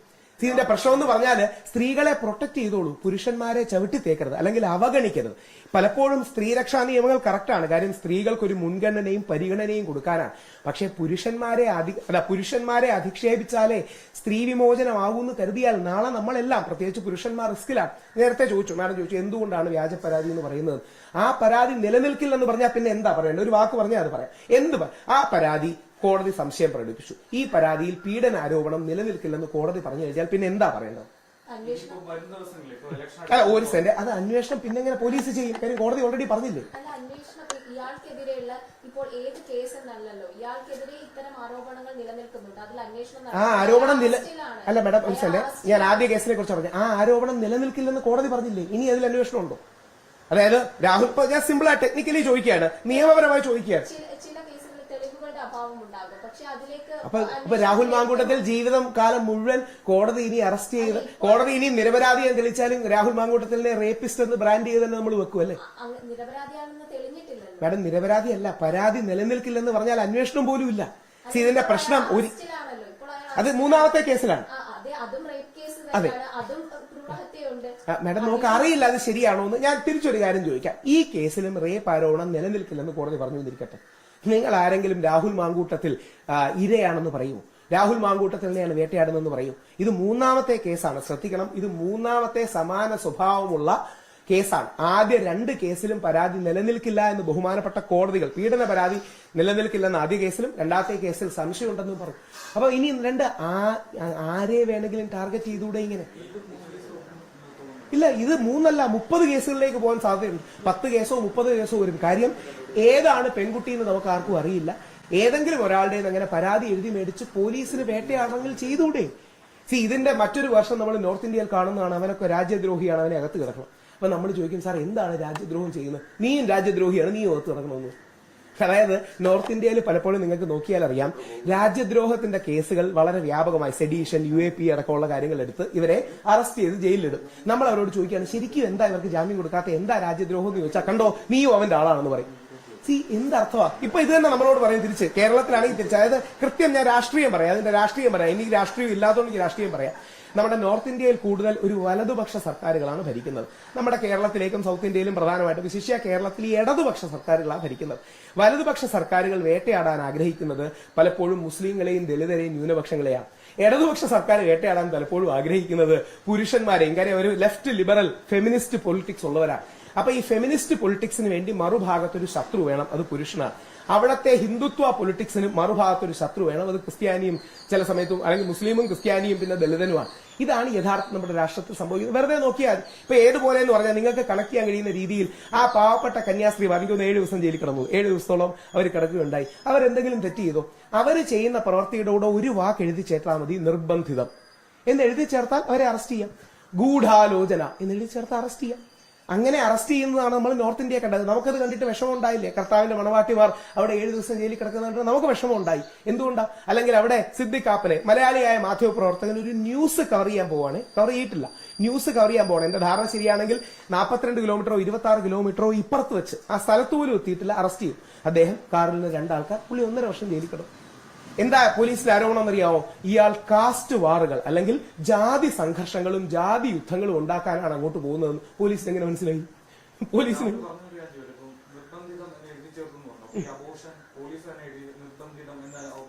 ഇതിന്റെ പ്രശ്നം എന്ന് പറഞ്ഞാൽ സ്ത്രീകളെ പ്രൊട്ടക്ട് ചെയ്തോളൂ പുരുഷന്മാരെ ചവിട്ടി തേക്കരുത് അല്ലെങ്കിൽ അവഗണിക്കരുത്. പലപ്പോഴും സ്ത്രീരക്ഷാ നിയമങ്ങൾ കറക്റ്റാണ് കാര്യം സ്ത്രീകൾക്ക് ഒരു മുൻഗണനയും പരിഗണനയും കൊടുക്കാനാണ്. പക്ഷെ പുരുഷന്മാരെ അധി അല്ല പുരുഷന്മാരെ അധിക്ഷേപിച്ചാലേ സ്ത്രീ വിമോചനമാകൂന്ന് കരുതിയാൽ നാളെ നമ്മളെല്ലാം പ്രത്യേകിച്ച് പുരുഷന്മാർ റിസ്കിലാണ് നേരത്തെ ചോദിച്ചു മാഡം ചോദിച്ചു എന്തുകൊണ്ടാണ് വ്യാജ പരാതി എന്ന് പറയുന്നത്? ആ പരാതി നിലനിൽക്കില്ലെന്ന് പറഞ്ഞാൽ പിന്നെ എന്താ പറയേണ്ടത്? ഒരു വാക്ക് പറഞ്ഞാൽ അത് പറയാം. എന്ത് ആ പരാതി കോടതി സംശയം പ്രകടിപ്പിച്ചു. ഈ പരാതിയിൽ പീഡന ആരോപണം നിലനിൽക്കില്ലെന്ന് കോടതി പറഞ്ഞു കഴിഞ്ഞാൽ പിന്നെ എന്താ പറയേണ്ടത്? അന്വേഷണം ഇപ്പൊ വരുന്ന ദിവസങ്ങളിൽ ഇലക്ഷൻ അല്ല ഒരു സെന്റ് അത് അന്വേഷണം പിന്നെ എങ്ങനെ പോലീസ് ചെയ്യും? കാര്യം കോടതി ഓൾറെഡി പറഞ്ഞില്ലേ? അല്ല അന്വേഷണം ഇ- ഇയാൾക്കെതിരെയുള്ള ഇപ്പോൾ ഏത് കേസ് എന്നല്ലല്ലോ. ഇയാൾക്കെതിരെ ഇത്തരം ആരോപണങ്ങൾ നിലനിൽക്കുന്നുണ്ട്. അതിൽ അന്വേഷണം ആ ആരോപണം നില അല്ല മാഡം ഒരു അയാൾ സെന്റ് ഞാൻ ആദ്യ കേസിനെ കുറിച്ച് പറഞ്ഞു ആ ആരോപണം നിലനിൽക്കില്ലെന്ന് കോടതി പറഞ്ഞില്ലേ? ഇനി അതിൽ അന്വേഷണം ഉണ്ടോ അതായത് രാഹുൽ ഞാൻ സിമ്പിൾ ആയി ടെക്നിക്കലി ചോദിക്കുകയാണ്. നിയമപരമായി ചോദിക്കുകയാണ്. ചില ചില കേസുകളിൽ തെളിവുകളുടെ അഭാവം ഉണ്ടാകും പക്ഷെ അതിലേക്ക് അപ്പൊ ഇപ്പൊ രാഹുൽ മാങ്കൂട്ടത്തിൽ ജീവിതം കാലം മുഴുവൻ കോടതി ഇനി അറസ്റ്റ് ചെയ്ത് കോടതി ഇനി നിരപരാധി എന്ന് തെളിയിച്ചാലും രാഹുൽ മാങ്കൂട്ടത്തിലെ റേപ്പിസ്റ്റ് എന്ന് ബ്രാൻഡ് ചെയ്ത് തന്നെ നമ്മൾ വെക്കും അല്ലേ? മാഡം നിരപരാധിയല്ല പരാതി നിലനിൽക്കില്ലെന്ന് പറഞ്ഞാൽ അന്വേഷണം പോലും ഇല്ല. ഇതിന്റെ പ്രശ്നം ഒരു അത് മൂന്നാമത്തെ കേസിലാണ്. അതെ മാഡം നമുക്ക് അറിയില്ല അത് ശരിയാണോ എന്ന്. ഞാൻ തിരിച്ചൊരു കാര്യം ചോദിക്കാം. ഈ കേസിലും റേപ്പ് ആരോപണം നിലനിൽക്കില്ലെന്ന് കോടതി പറഞ്ഞു എന്നിരിക്കട്ടെ നിങ്ങൾ ആരെങ്കിലും രാഹുൽ മാങ്കൂട്ടത്തിൽ ഇരയാണെന്ന് പറയുമോ രാഹുൽ മാങ്കൂട്ടത്തിൽ മാങ്കൂട്ടത്തിനെയാണ് വേട്ടയാടുന്നതെന്ന് പറയും. ഇത് മൂന്നാമത്തെ കേസാണ്. ശ്രദ്ധിക്കണം. ഇത് മൂന്നാമത്തെ സമാന സ്വഭാവമുള്ള കേസാണ്. ആദ്യ രണ്ട് കേസിലും പരാതി നിലനിൽക്കില്ല എന്ന് ബഹുമാനപ്പെട്ട കോടതികൾ പീഡന പരാതി നിലനിൽക്കില്ലെന്ന് ആദ്യ കേസിലും രണ്ടാമത്തെ കേസിൽ സംശയമുണ്ടെന്നും പറഞ്ഞു അപ്പൊ ഇനി രണ്ട് ആരെ വേണമെങ്കിലും ടാർഗറ്റ് ചെയ്തുകൂടെ ഇങ്ങനെ? ഇല്ല ഇത് മൂന്നല്ല മുപ്പത് കേസുകളിലേക്ക് പോകാൻ സാധ്യതയുണ്ട്. പത്ത് കേസോ മുപ്പത് കേസോ വരും. കാര്യം ഏതാണ് പെൺകുട്ടി എന്ന് നമുക്ക് ആർക്കും അറിയില്ല. ഏതെങ്കിലും ഒരാളുടെ അങ്ങനെ പരാതി എഴുതി മേടിച്ച് പോലീസിന് വേട്ടയാണെങ്കിൽ ചെയ്തുകൂടെ സി ഇതിന്റെ മറ്റൊരു വർഷം നമ്മൾ നോർത്ത് ഇന്ത്യയിൽ കാണുന്നതാണ്. അവനൊക്കെ രാജ്യദ്രോഹിയാണ് അവനെ അകത്ത് കിടക്കണം. അപ്പൊ നമ്മൾ ചോദിക്കും സാർ എന്താണ് രാജ്യദ്രോഹം ചെയ്യുന്നത്? നീയും രാജ്യദ്രോഹിയാണ് നീ അകത്ത് കിടക്കണമെന്ന്. അതായത് നോർത്ത് ഇന്ത്യയിൽ പലപ്പോഴും നിങ്ങൾക്ക് നോക്കിയാൽ അറിയാം രാജ്യദ്രോഹത്തിന്റെ കേസുകൾ വളരെ വ്യാപകമായി സെഡീഷൻ യു എ പി അടക്കമുള്ള കാര്യങ്ങൾ എടുത്ത് ഇവരെ അറസ്റ്റ് ചെയ്ത് ജയിലിലിടും. നമ്മൾ അവരോട് ചോദിക്കുകയാണ് ശരിക്കും എന്താ ഇവർക്ക് ജാമ്യം കൊടുക്കാത്ത? എന്താ രാജ്യദ്രോഹം എന്ന് ചോദിച്ചാൽ കണ്ടോ നീയോ അവന്റെ ആളാണെന്ന് പറയും. സി എന്തർത്ഥമാ? ഇപ്പൊ ഇത് തന്നെ നമ്മളോട് പറയും തിരിച്ച്. കേരളത്തിലാണെങ്കിൽ തിരിച്ച്. അതായത് കൃത്യം ഞാൻ രാഷ്ട്രീയം പറയാം. അതിന്റെ രാഷ്ട്രീയം പറയാം. എനിക്ക് രാഷ്ട്രീയം ഇല്ലാത്തതുകൊണ്ട് രാഷ്ട്രീയം പറയാം. നമ്മുടെ നോർത്ത് ഇന്ത്യയിൽ കൂടുതൽ ഒരു വലതുപക്ഷ സർക്കാരുകളാണ് ഭരിക്കുന്നത്. നമ്മുടെ കേരളത്തിലേക്കും സൗത്ത് ഇന്ത്യയിലും പ്രധാനമായിട്ടും വിശിഷ്യ കേരളത്തിൽ ഈ ഇടതുപക്ഷ സർക്കാരുകളാണ് ഭരിക്കുന്നത്. വലതുപക്ഷ സർക്കാരുകൾ വേട്ടയാടാൻ ആഗ്രഹിക്കുന്നത് പലപ്പോഴും മുസ്ലിങ്ങളെയും ദളിതരെയും ന്യൂനപക്ഷങ്ങളെയാണ്. ഇടതുപക്ഷ സർക്കാർ വേട്ടയാടാൻ പലപ്പോഴും ആഗ്രഹിക്കുന്നത് പുരുഷന്മാരെയും. കാര്യം ഒരു ലെഫ്റ്റ് ലിബറൽ ഫെമിനിസ്റ്റ് പൊളിറ്റിക്സ് ഉള്ളവരാണ്. അപ്പൊ ഈ ഫെമിനിസ്റ്റ് പൊളിറ്റിക്സിന് വേണ്ടി മറുഭാഗത്തൊരു ശത്രു വേണം അത് പുരുഷനാണ്. അവിടത്തെ ഹിന്ദുത്വ പൊളിറ്റിക്സിന് മറുഭാഗത്തൊരു ശത്രു വേണം അത് ക്രിസ്ത്യാനിയും ചില സമയത്തും അല്ലെങ്കിൽ മുസ്ലിമും ക്രിസ്ത്യാനിയും പിന്നെ ദളിതനുമാണ്. ഇതാണ് യഥാർത്ഥം നമ്മുടെ രാഷ്ട്രത്തിൽ സംഭവിക്കുന്നത്. വെറുതെ നോക്കിയാൽ. ഇപ്പൊ ഏതുപോലെ എന്ന് പറഞ്ഞാൽ നിങ്ങൾക്ക് കണക്ട് ചെയ്യാൻ കഴിയുന്ന രീതിയിൽ ആ പാവപ്പെട്ട കന്യാസ്ത്രീ എനിക്കൊന്ന് ഏഴ് ദിവസം ജയിലിൽ കിടന്നു. ഏഴ് ദിവസത്തോളം അവർ കിടക്കുകയുണ്ടായി. അവരെന്തെങ്കിലും തെറ്റ് ചെയ്തോ? അവർ ചെയ്യുന്ന പ്രവർത്തിയുടെ കൂടെ ഒരു വാക്ക് എഴുതി ചേർത്താൽ മതി നിർബന്ധിതം. എന്ന് എഴുതി ചേർത്താൽ അവരെ അറസ്റ്റ് ചെയ്യാം. ഗൂഢാലോചന എന്ന് എഴുതി ചേർത്ത് അറസ്റ്റ് ചെയ്യാം. അങ്ങനെ അറസ്റ്റ് ചെയ്യുന്നതാണ് നമ്മൾ നോർത്ത് ഇന്ത്യ കണ്ടത്. നമുക്കത് കണ്ടിട്ട് വിഷമം ഉണ്ടായില്ലേ കർത്താവിന്റെ മണവാട്ടിമാർ അവിടെ ഏഴ് ദിവസം ജയിലിൽ കിടക്കുന്നുണ്ട്. നമുക്ക് വിഷമം ഉണ്ടായി എന്തുകൊണ്ടാ? അല്ലെങ്കിൽ അവിടെ സിദ്ദിഖാപ്പനെ മലയാളിയായ മാധ്യമപ്രവർത്തകൻ ഒരു ന്യൂസ് കവർ ചെയ്യാൻ പോവാണ്. കവർ ചെയ്തിട്ടില്ല. ന്യൂസ് കവർ ചെയ്യാൻ പോവാണ്. എന്റെ ധാരണ ശരിയാണെങ്കിൽ നാൽപ്പത്തിരണ്ട് കിലോമീറ്ററോ ഇരുപത്തി ആറ് കിലോമീറ്ററോ ഇപ്പുറത്ത് വെച്ച് ആ സ്ഥലത്ത് പോലും എത്തിയിട്ടില്ല. അറസ്റ്റ് ചെയ്യും. അദ്ദേഹം കാറിൽ നിന്ന് രണ്ടാൾക്കാർ പുള്ളി ഒന്നര വർഷം ജയിലിൽ കിടന്നു. എന്താ പോലീസിന്റെ ആരോപണം എന്നറിയാമോ ഇയാൾ കാസ്റ്റ് വാറുകൾ അല്ലെങ്കിൽ ജാതി സംഘർഷങ്ങളും ജാതി യുദ്ധങ്ങളും ഉണ്ടാക്കാനാണ് അങ്ങോട്ട് പോകുന്നതെന്ന് പോലീസിന് എങ്ങനെ മനസ്സിലായി? പോലീസിന്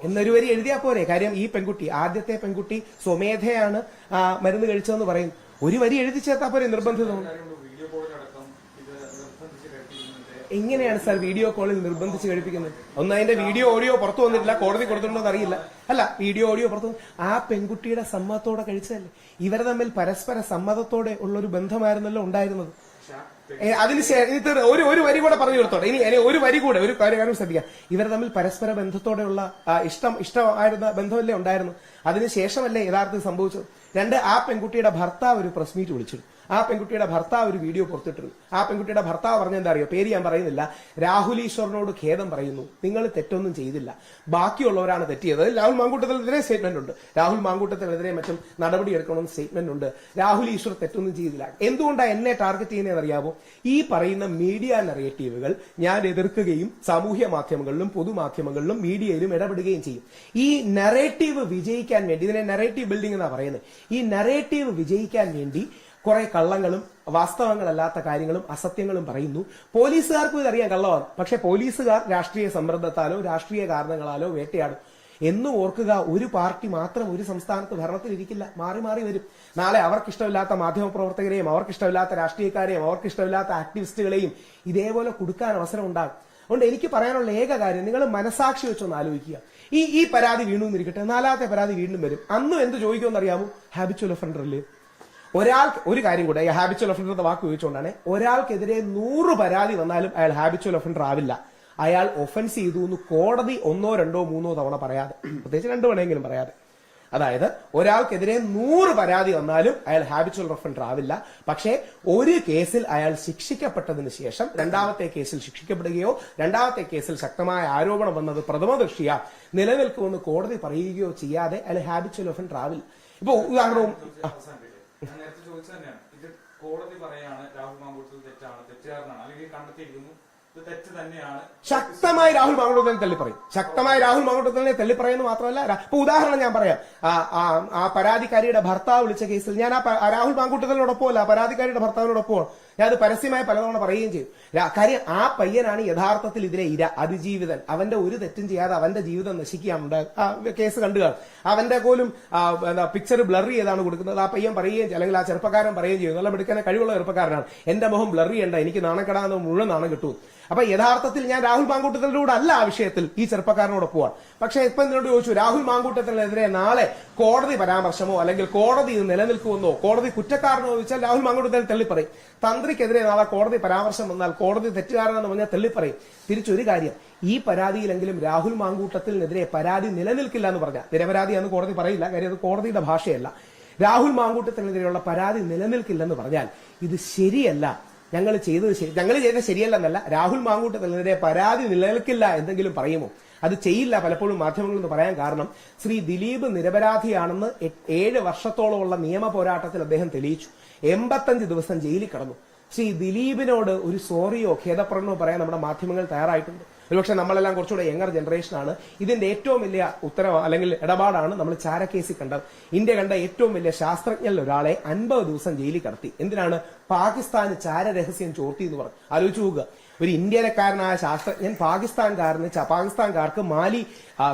എന്നൊരു വരി എഴുതിയാ പോരെ. കാര്യം ഈ പെൺകുട്ടി ആദ്യത്തെ പെൺകുട്ടി സ്വമേധയാണ് മരുന്ന് കഴിച്ചതെന്ന് പറയും. ഒരു വരി എഴുതി ചേർത്താ പോരെ നിർബന്ധിതം കാര്യമുണ്ട് വീഡിയോ കോളിലടക്കം ഇത് നിർബന്ധിച്ച് കഴിപ്പിക്കുന്നതിന്റെ എങ്ങനെയാണ് സാർ വീഡിയോ കോളിൽ നിർബന്ധിച്ച് കഴിപ്പിക്കുന്നത് ഒന്ന് അതിന്റെ വീഡിയോ ഓഡിയോ പുറത്തു വന്നിട്ടില്ല കോടതി കൊടുത്തിട്ടുണ്ടോ അറിയില്ല അല്ല വീഡിയോ ഓഡിയോ പുറത്തു ആ പെൺകുട്ടിയുടെ സമ്മതത്തോടെ കഴിച്ചതല്ലേ? ഇവർ തമ്മിൽ പരസ്പര സമ്മതത്തോടെ ഉള്ള ഒരു ബന്ധമായിരുന്നല്ലോ ഉണ്ടായിരുന്നത്. അതിനുശേഷം ഒരു ഒരു വരി കൂടെ പറഞ്ഞു കൊടുത്തോട്ടെ ഇനി ഒരു വരി കൂടെ ഒരു കാര്യം ശ്രദ്ധിക്കുക ഇവർ തമ്മിൽ പരസ്പര ബന്ധത്തോടെയുള്ള ഇഷ്ടം ഇഷ്ടമായിരുന്ന ബന്ധമല്ലേ ഉണ്ടായിരുന്നു അതിനുശേഷമല്ലേ യഥാർത്ഥത്തിൽ സംഭവിച്ചത്. രണ്ട് ആ പെൺകുട്ടിയുടെ ഭർത്താവ് ഒരു പ്രസ് മീറ്റ് ആ പെൺകുട്ടിയുടെ ഭർത്താവ് ഒരു വീഡിയോ പുറത്തിട്ടിരുന്നു ആ പെൺകുട്ടിയുടെ ഭർത്താവ് പറഞ്ഞ എന്താ അറിയോ? പേര് ഞാൻ പറയുന്നില്ല. രാഹുൽ ഈശ്വറിനോട് ഖേദം പറയുന്നു. നിങ്ങൾ തെറ്റൊന്നും ചെയ്തില്ല. ബാക്കിയുള്ളവരാണ് തെറ്റിയത് രാഹുൽ മാങ്കൂട്ടത്തിനെതിരെ സ്റ്റേറ്റ്മെന്റ് ഉണ്ട്. രാഹുൽ മാങ്കൂട്ടത്തിനെതിരെ മറ്റും നടപടി എടുക്കണമെന്ന് സ്റ്റേറ്റ്മെന്റ് ഉണ്ട്. രാഹുൽ ഈശ്വർ തെറ്റൊന്നും ചെയ്തില്ല. എന്തുകൊണ്ടാണ് എന്നെ ടാർഗറ്റ് ചെയ്യുന്നതെന്ന് അറിയാമോ ഈ പറയുന്ന മീഡിയ നറേറ്റീവുകൾ ഞാൻ എതിർക്കുകയും സാമൂഹ്യ മാധ്യമങ്ങളിലും പൊതുമാധ്യമങ്ങളിലും മീഡിയയിലും ഇടപെടുകയും ചെയ്യും. ഈ നറേറ്റീവ് വിജയിക്കാൻ വേണ്ടി ഇതിനെ നറേറ്റീവ് ബിൽഡിംഗ് എന്നാണ് പറയുന്നത്. ഈ നറേറ്റീവ് വിജയിക്കാൻ വേണ്ടി കുറെ കള്ളങ്ങളും വാസ്തവങ്ങളല്ലാത്ത കാര്യങ്ങളും അസത്യങ്ങളും പറയുന്നു. പോലീസുകാർക്കും ഇതറിയാം കള്ളമാണ് പക്ഷെ പോലീസുകാർ രാഷ്ട്രീയ സമ്മർദ്ദത്താലോ രാഷ്ട്രീയ കാരണങ്ങളാലോ വേട്ടയാടും. എന്ന് ഓർക്കുക ഒരു പാർട്ടി മാത്രം ഒരു സംസ്ഥാനത്ത് ഭരണത്തിലിരിക്കില്ല. മാറി മാറി വരും. നാളെ അവർക്കിഷ്ടമില്ലാത്ത മാധ്യമപ്രവർത്തകരെയും അവർക്കിഷ്ടമില്ലാത്ത രാഷ്ട്രീയക്കാരെയും അവർക്കിഷ്ടമില്ലാത്ത ആക്ടിവിസ്റ്റുകളെയും ഇതേപോലെ കൊടുക്കാൻ അവസരം ഉണ്ടാകും. അതുകൊണ്ട് എനിക്ക് പറയാനുള്ള ഏക കാര്യം നിങ്ങൾ മനസാക്ഷി വെച്ചൊന്ന് ആലോചിക്കുക. ഈ ഈ പരാതി വീണു എന്നിരിക്കട്ടെ നാലാമത്തെ പരാതി വീണ്ടും വരും. അന്നും എന്ത് ചോദിക്കുമെന്ന് അറിയാമോ ഹാബിച്വൽ ഒഫൻഡർ അല്ലേ? ഒരാൾക്ക് ഒരു കാര്യം കൂടെ ഹാബിച്വൽ ഒഫൻഡർ എന്ന വാക്ക് ഉപയോഗിച്ചുകൊണ്ടാണ് ഒരാൾക്കെതിരെ നൂറ് പരാതി വന്നാലും അയാൾ ഹാബിച്വൽ ഒഫൻഡർ ആവില്ല. അയാൾ ഒഫൻസ് ചെയ്തു എന്ന് കോടതി ഒന്നോ രണ്ടോ മൂന്നോ തവണ പറയാതെ പ്രത്യേകിച്ച് രണ്ടു വേണമെങ്കിലും പറയാതെ. അതായത് ഒരാൾക്കെതിരെ നൂറ് പരാതി വന്നാലും അയാൾ ഹാബിച്വൽ ഒഫൻഡർ ആവില്ല. പക്ഷേ ഒരു കേസിൽ അയാൾ ശിക്ഷിക്കപ്പെട്ടതിന് ശേഷം രണ്ടാമത്തെ കേസിൽ ശിക്ഷിക്കപ്പെടുകയോ രണ്ടാമത്തെ കേസിൽ ശക്തമായ ആരോപണം വന്നത് പ്രഥമ ദൃഷ്ടിയ നിലനിൽക്കുമെന്ന് കോടതി പറയുകയോ ചെയ്യാതെ അയാൾ ഹാബിച്വൽ ഒഫൻഡർ ആവില്ല. ഇപ്പോൾ ഉദാഹരണവും. ഞാൻ നേരത്തെ ചോദിച്ചത് തന്നെയാണ്. ഇത് കോടതി പറയാണ് രാഹുൽ മാങ്കൂട്ടത്തിൽ തെറ്റാണ് തെറ്റുകാരനാണ്. അല്ലെങ്കിൽ കണ്ടെത്തിയിരിക്കുന്നു. ശക്തമായി രാഹുൽ മാങ്കൂട്ടത്തിനെ തള്ളിപ്പറയും ശക്തമായി രാഹുൽ മാങ്കൂട്ടത്തിനെ തള്ളിപ്പറയുന്നു മാത്രമല്ല ഇപ്പൊ ഉദാഹരണം ഞാൻ പറയാം. ആ പരാതിക്കാരിയുടെ ഭർത്താവ് വിളിച്ച കേസിൽ ഞാൻ ആ രാഹുൽ മാങ്കൂട്ടത്തിനോടൊപ്പമല്ല പരാതിക്കാരിയുടെ ഭർത്താവിനോടൊപ്പമാണ്. ഞാൻ അത് പരസ്യമായി പലതവണ പറയുകയും ചെയ്തു. കാര്യം ആ പയ്യനാണ് യഥാർത്ഥത്തിൽ ഇതിലെ ഇര അതിജീവിതൻ. അവന്റെ ഒരു തെറ്റും ചെയ്യാതെ അവന്റെ ജീവിതം നശിക്കുകയാണ് ആ കേസ് കണ്ടു കാണും. അവന്റെ പോലും എന്താ പിക്ചർ ബ്ലർ ചെയ്താണ് കൊടുക്കുന്നത്. ആ പയ്യൻ പറയുകയും അല്ലെങ്കിൽ ആ ചെറുപ്പക്കാരൻ പറയുകയും ചെയ്യും നല്ല മിടുക്കനെ കഴിവുള്ള ചെറുപ്പക്കാരനാണ്. എന്റെ മുഖം ബ്ലർ ചെയ്യണ്ട. എനിക്ക് നാണക്കെടാന്ന് മുഴുവൻ നാണം കിട്ടും. അപ്പൊ യഥാർത്ഥത്തിൽ ഞാൻ രാഹുൽ മാങ്കൂട്ടത്തിലൂടെ അല്ല ആ വിഷയത്തിൽ ഈ ചെറുപ്പക്കാരനോട് പോവാൻ. പക്ഷെ ഇപ്പൊ എന്നോട് ചോദിച്ചു രാഹുൽ മാങ്കൂട്ടത്തിനെതിരെ നാളെ കോടതി പരാമർശമോ അല്ലെങ്കിൽ കോടതി ഇത് നിലനിൽക്കുമെന്നോ കോടതി കുറ്റക്കാരനോ ചോദിച്ചാൽ രാഹുൽ മാങ്കൂട്ടത്തിൽ തള്ളിപ്പറയും തന്ത്രിക്കെതിരെ നാളെ കോടതി പരാമർശം വന്നാൽ കോടതി തെറ്റുകാരനെന്ന് പറഞ്ഞാൽ തള്ളിപ്പറയും തിരിച്ചൊരു കാര്യം ഈ പരാതിയിലെങ്കിലും രാഹുൽ മാങ്കൂട്ടത്തിനെതിരെ പരാതി നിലനിൽക്കില്ല എന്ന് പറഞ്ഞാൽ നിരപരാധിയാന്ന് കോടതി പറയില്ല കാര്യം അത് കോടതിയുടെ ഭാഷയല്ല. രാഹുൽ മാങ്കൂട്ടത്തിനെതിരെയുള്ള പരാതി നിലനിൽക്കില്ലെന്ന് പറഞ്ഞാൽ ഇത് ശരിയല്ല ഞങ്ങൾ ചെയ്തത് ശരി ഞങ്ങൾ ചെയ്തത് ശരിയല്ലെന്നല്ല രാഹുൽ മാങ്കൂട്ടത്തിനെതിരെ പരാതി നിലനിൽക്കില്ല എന്തെങ്കിലും പറയുമോ? അത് ചെയ്യില്ല പലപ്പോഴും മാധ്യമങ്ങളെന്ന് പറയാൻ കാരണം ശ്രീ ദിലീപ് നിരപരാധിയാണെന്ന് ഏഴ് വർഷത്തോളമുള്ള നിയമ പോരാട്ടത്തിൽ അദ്ദേഹം തെളിയിച്ചു. എൺപത്തഞ്ച് ദിവസം ജയിലിൽ കടന്നു. ശ്രീ ദിലീപിനോട് ഒരു സോറിയോ ഖേദപ്രകടനമോ പറയാൻ നമ്മുടെ മാധ്യമങ്ങൾ തയ്യാറായിട്ടുണ്ട്. ഒരുപക്ഷെ നമ്മളെല്ലാം കുറച്ചുകൂടെ യങ്ങർ ജനറേഷനാണ് ഇതിന്റെ ഏറ്റവും വലിയ ഉത്തരവ് അല്ലെങ്കിൽ ഇടപാടാണ് നമ്മൾ ചാരക്കേസിൽ കണ്ടത്. ഇന്ത്യ കണ്ട ഏറ്റവും വലിയ ശാസ്ത്രജ്ഞരിൽ ഒരാളെ അൻപത് ദിവസം ജയിലിൽ കടത്തി. എന്തിനാണ്? പാകിസ്ഥാന് ചാരരഹസ്യം ചോർത്തി എന്ന് പറഞ്ഞു. ആലോചിച്ച് നോക്കുക. ഒരു ഇന്ത്യക്കാരനായ ശാസ്ത്രജ്ഞൻ പാകിസ്ഥാൻകാരന് പാകിസ്ഥാൻകാർക്ക് മാലി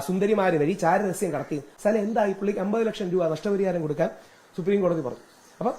സുന്ദരിമാര് വഴി ചാരരഹസ്യം കടത്തി. സ്ഥലം എന്തായി പുള്ളിക്ക് അമ്പത് ലക്ഷം രൂപ നഷ്ടപരിഹാരം കൊടുക്കാൻ സുപ്രീം കോടതി പറഞ്ഞു. അപ്പൊ?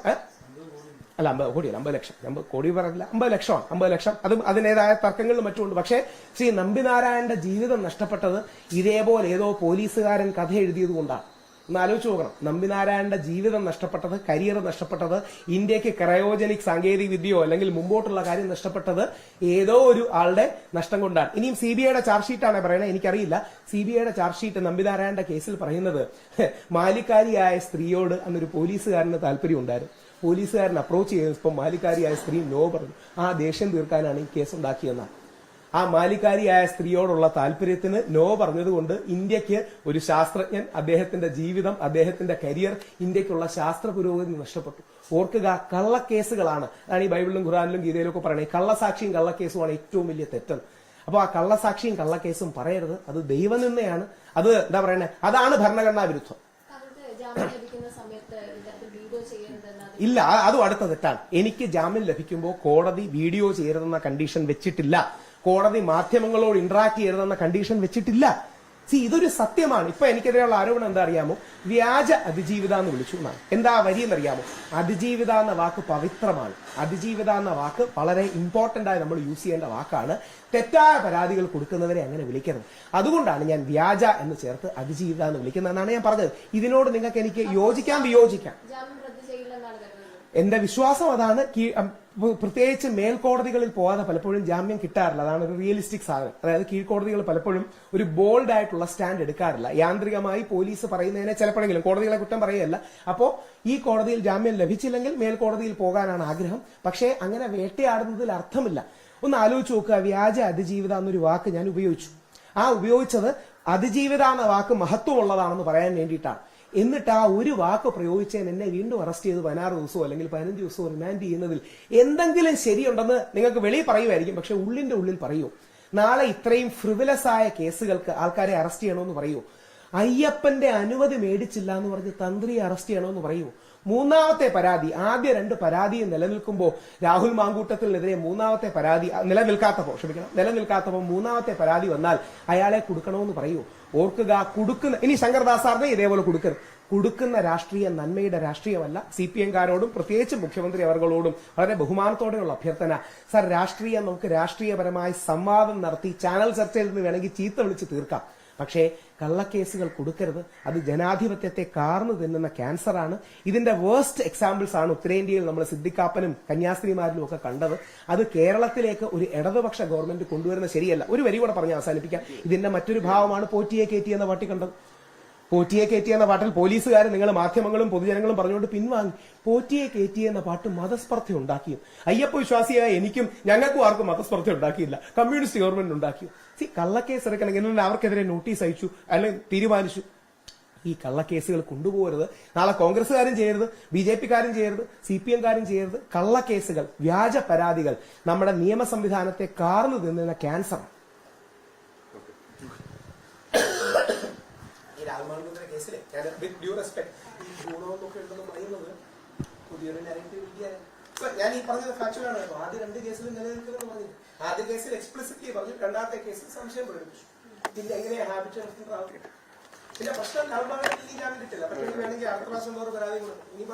അല്ല അമ്പത് കോടിയല്ല അമ്പത് ലക്ഷം. അമ്പത് കോടി പറയില്ല അമ്പത് ലക്ഷമാണ്. അമ്പത് ലക്ഷം. അത് അതിനേതായ തർക്കങ്ങളും മറ്റുമുണ്ട്. പക്ഷേ ശ്രീ നമ്പിനാരായണന്റെ ജീവിതം നഷ്ടപ്പെട്ടത് ഇതേപോലെ ഏതോ പോലീസുകാരൻ കഥ എഴുതിയത് കൊണ്ടാണ്. ഒന്ന് ആലോചിച്ച് നോക്കണം. നമ്പിനാരായണന്റെ ജീവിതം നഷ്ടപ്പെട്ടത് കരിയർ നഷ്ടപ്പെട്ടത് ഇന്ത്യയ്ക്ക് ക്രയോജനിക് സാങ്കേതിക വിദ്യയോ അല്ലെങ്കിൽ മുമ്പോട്ടുള്ള കാര്യം നഷ്ടപ്പെട്ടത് ഏതോ ഒരു ആളുടെ നഷ്ടം കൊണ്ടാണ്. ഇനിയും സി ബി ഐയുടെ ചാർജ് ഷീറ്റാണ് പറയുന്നത് എനിക്കറിയില്ല. സി ബി ഐയുടെ ചാർജ് ഷീറ്റ് നമ്പിനാരായണന്റെ കേസിൽ പറയുന്നത് മാലിക്കാരിയായ സ്ത്രീയോട് അന്നൊരു പോലീസുകാരന് താല്പര്യം ഉണ്ടായിരുന്നു പോലീസുകാരൻ അപ്രോച്ച് ചെയ്തപ്പോൾ മാലിക്കാരിയായ സ്ത്രീ നോ പറഞ്ഞു. ആ ദേഷ്യം തീർക്കാനാണ് ഈ കേസ് ഉണ്ടാക്കിയെന്നാണ് ആ മാലിക്കാരിയായ സ്ത്രീയോടുള്ള താല്പര്യത്തിന് നോ പറഞ്ഞതുകൊണ്ട് ഇന്ത്യയ്ക്ക് ഒരു ശാസ്ത്രജ്ഞൻ അദ്ദേഹത്തിന്റെ ജീവിതം അദ്ദേഹത്തിന്റെ കരിയർ ഇന്ത്യക്കുള്ള ശാസ്ത്ര പുരോഗതി നഷ്ടപ്പെട്ടു. ഓർക്കുക കള്ളക്കേസുകളാണ്. അതാണ് ഈ ബൈബിളിലും ഖുറാനിലും ഗീതയിലും ഒക്കെ പറയണേ. കള്ളസാക്ഷിയും കള്ളക്കേസുമാണ് ഏറ്റവും വലിയ തെറ്റെന്ന് അപ്പോൾ ആ കള്ളസാക്ഷിയും കള്ളക്കേസും പറയരുത്. അത് ദൈവനിന്ദയാണ്. അത് എന്താ പറയണേ? അതാണ് ഭരണഘടനാ വിരുദ്ധം താങ്കൾക്ക് ജാമ്യം ലഭിക്കുന്ന സമയത്ത് ഇത്തരത്തിൽ വീഡിയോ ചെയ്യരുതെന്ന് അത് ഇല്ല അതും അടുത്ത തെറ്റാണ്. എനിക്ക് ജാമ്യം ലഭിക്കുമ്പോൾ കോടതി വീഡിയോ ചെയ്യരുതെന്ന കണ്ടീഷൻ വെച്ചിട്ടില്ല. കോടതി മാധ്യമങ്ങളോട് ഇന്ററാക്ട് ചെയ്യരുതെന്ന കണ്ടീഷൻ വെച്ചിട്ടില്ല. സി ഇതൊരു സത്യമാണ്. ഇപ്പൊ എനിക്കെതിരെയുള്ള ആരോപണം എന്താ അറിയാമോ? വ്യാജ അതിജീവിത എന്ന് വിളിച്ചു എന്നാണ്. എന്താ വരി എന്നറിയാമോ അതിജീവിത എന്ന വാക്ക് പവിത്രമാണ്. അതിജീവിത എന്ന വാക്ക് വളരെ ഇമ്പോർട്ടന്റ് ആയി നമ്മൾ യൂസ് ചെയ്യേണ്ട വാക്കാണ്. തെറ്റായ പരാതികൾ കൊടുക്കുന്നവരെ അങ്ങനെ വിളിക്കരുത്. അതുകൊണ്ടാണ് ഞാൻ വ്യാജ എന്ന് ചേർത്ത് അതിജീവിത എന്ന് വിളിക്കുന്നതെന്നാണ് ഞാൻ പറഞ്ഞത്. ഇതിനോട് നിങ്ങൾക്ക് എനിക്ക് യോജിക്കാം വിയോജിക്കാം. എന്റെ വിശ്വാസം അതാണ് പ്രത്യേകിച്ച് മേൽക്കോടതികളിൽ പോകാതെ പലപ്പോഴും ജാമ്യം കിട്ടാറില്ല. അതാണ് ഒരു റിയലിസ്റ്റിക് സാധനം. അതായത് കീഴ്ക്കോടതികൾ പലപ്പോഴും ഒരു ബോൾഡ് ആയിട്ടുള്ള സ്റ്റാൻഡ് എടുക്കാറില്ല. യാന്ത്രികമായി പോലീസ് പറയുന്നതിനെ ചിലപ്പോഴെങ്കിലും കോടതികളെ കുറ്റം പറയുകയല്ല. അപ്പോ ഈ കോടതിയിൽ ജാമ്യം ലഭിച്ചില്ലെങ്കിൽ മേൽക്കോടതിയിൽ പോകാനാണ് ആഗ്രഹം. പക്ഷേ അങ്ങനെ വേട്ടയാടുന്നതിൽ അർത്ഥമില്ല. ഒന്ന് ആലോചിച്ച് നോക്കുക. വ്യാജ അതിജീവിത എന്നൊരു വാക്ക് ഞാൻ ഉപയോഗിച്ചു. ആ ഉപയോഗിച്ചത് അതിജീവിത എന്ന വാക്ക് മഹത്വമുള്ളതാണെന്ന് പറയാൻ വേണ്ടിയിട്ടാണ്. എന്നിട്ട് ആ ഒരു വാക്ക് പ്രയോഗിച്ചതിന് എന്നെ വീണ്ടും അറസ്റ്റ് ചെയ്ത് പതിനാറ് ദിവസമോ അല്ലെങ്കിൽ പതിനഞ്ച് ദിവസമോ റിമാൻഡ് ചെയ്യുന്നതിൽ എന്തെങ്കിലും ശരിയുണ്ടെന്ന് നിങ്ങൾക്ക് വെളിയിൽ പറയുമായിരിക്കും. പക്ഷെ ഉള്ളിന്റെ ഉള്ളിൽ പറയൂ. നാളെ ഇത്രയും ഫ്രിവിലസ് ആയ കേസുകൾക്ക് ആൾക്കാരെ അറസ്റ്റ് ചെയ്യണമെന്ന് പറയൂ. അയ്യപ്പന്റെ അനുമതി മേടിച്ചില്ല എന്ന് പറഞ്ഞ് തന്ത്രിയെ അറസ്റ്റ് ചെയ്യണമെന്ന് പറയൂ. മൂന്നാമത്തെ പരാതി ആദ്യ രണ്ട് പരാതി നിലനിൽക്കുമ്പോൾ രാഹുൽ മാങ്കൂട്ടത്തിനെതിരെ മൂന്നാമത്തെ പരാതി നിലനിൽക്കാത്തപ്പോൾ നിലനിൽക്കാത്തപ്പോ ക്ഷമിക്കണം നിലനിൽക്കാത്തപ്പോ മൂന്നാമത്തെ പരാതി വന്നാൽ അയാളെ കൊടുക്കണമെന്ന് പറയൂ. ഓർക്കുക കൊടുക്കുന്ന ഇനി ശങ്കർദാസാറിനെ ഇതേപോലെ കൊടുക്കരുത്. കൊടുക്കുന്ന രാഷ്ട്രീയ നന്മയുടെ രാഷ്ട്രീയമല്ല. സി പി എംകാരോടും പ്രത്യേകിച്ച് മുഖ്യമന്ത്രി അവർകളോടും വളരെ ബഹുമാനത്തോടെയുള്ള അഭ്യർത്ഥന. സാർ രാഷ്ട്രീയം നമുക്ക് രാഷ്ട്രീയപരമായി സംവാദം നടത്തി ചാനൽ ചർച്ചയിൽ നിന്ന് വേണമെങ്കിൽ ചീത്ത വിളിച്ച് തീർക്കാം. പക്ഷേ കള്ളക്കേസുകൾ കൊടുക്കരുത്. അത് ജനാധിപത്യത്തെ കാർന്നു തിന്നുന്ന ക്യാൻസറാണ്. ഇതിന്റെ വേർസ്റ്റ് എക്സാമ്പിൾസ് ആണ് ഉത്തരേന്ത്യയിൽ നമ്മൾ സിദ്ദിഖാപ്പനും കന്യാസ്ത്രീമാരിലും ഒക്കെ കണ്ടത്. അത് കേരളത്തിലേക്ക് ഒരു ഇടതുപക്ഷ ഗവൺമെന്റ് കൊണ്ടുവരുന്ന ശരിയല്ല. ഒരു വരി കൂടെ പറഞ്ഞ് അവസാനിപ്പിക്കാം. ഇതിന്റെ മറ്റൊരു ഭാവമാണ് പോറ്റിയെ കയറ്റി എന്ന പാട്ടി കണ്ടത്. പോറ്റിയെ കയറ്റി എന്ന പാട്ടിൽ പോലീസുകാർ നിങ്ങൾ മാധ്യമങ്ങളും പൊതുജനങ്ങളും പറഞ്ഞുകൊണ്ട് പിൻവാങ്ങി. പോറ്റിയെ കയറ്റി എന്ന പാട്ട് മതസ്പർദ്ധ ഉണ്ടാക്കിയും അയ്യപ്പ വിശ്വാസിയായ എനിക്കും ഞങ്ങൾക്കും ആർക്കും മതസ്പർദ്ധ ഉണ്ടാക്കിയില്ല. കമ്മ്യൂണിസ്റ്റ് ഗവൺമെന്റ് ഉണ്ടാക്കിയും സി കള്ളക്കേസ് എടുക്കണമെങ്കിൽ അവർക്കെതിരെ നോട്ടീസ് അയച്ചു അല്ലെങ്കിൽ തീരുമാനിച്ചു. ഈ കള്ളക്കേസുകൾ കൊണ്ടുപോകരുത്. നാളെ കോൺഗ്രസ്സുകാരും ചെയ്യരുത് ബി ജെ പിക്കാരും ചെയ്യരുത് സി പി എംകാരും ചെയ്യരുത്. കള്ളക്കേസുകൾ വ്യാജ പരാതികൾ നമ്മുടെ നിയമ സംവിധാനത്തെ കാർന്നു തിന്നുന്ന ക്യാൻസർ ഈ രാഹുൽമാൻകുന്നതിന്റെ കേസിലെ ഞാൻ വിത്ത് ഡ്യൂ റെസ്പെക്ട് ഈ ഗുണമെന്നൊക്കെ ഉണ്ടെന്ന് പറയുന്നത് പുതിയൊരു നെഗറ്റീവ് ഇന്ത്യയാണ് ഞാൻ ഈ പറഞ്ഞത് ഫാക്ച്വലാണ് ആദ്യ രണ്ട് കേസിലും നിലനിൽക്കുന്നു പറഞ്ഞു ആദ്യ കേസിൽ എക്സ്പ്ലിസിറ്റ്ലി പറഞ്ഞു രണ്ടാമത്തെ കേസിൽ സംശയം പ്രകടിപ്പിച്ചു. പിന്നെ എങ്ങനെയാ ഹാബിറ്റ് പിന്നെ പ്രശ്നം ഈ ജാമ്യം കിട്ടില്ല പക്ഷേ വേണമെങ്കിൽ അടുത്ത പ്രാവശ്യം വേറെ പരാതി കൊടുക്കും. ഇനി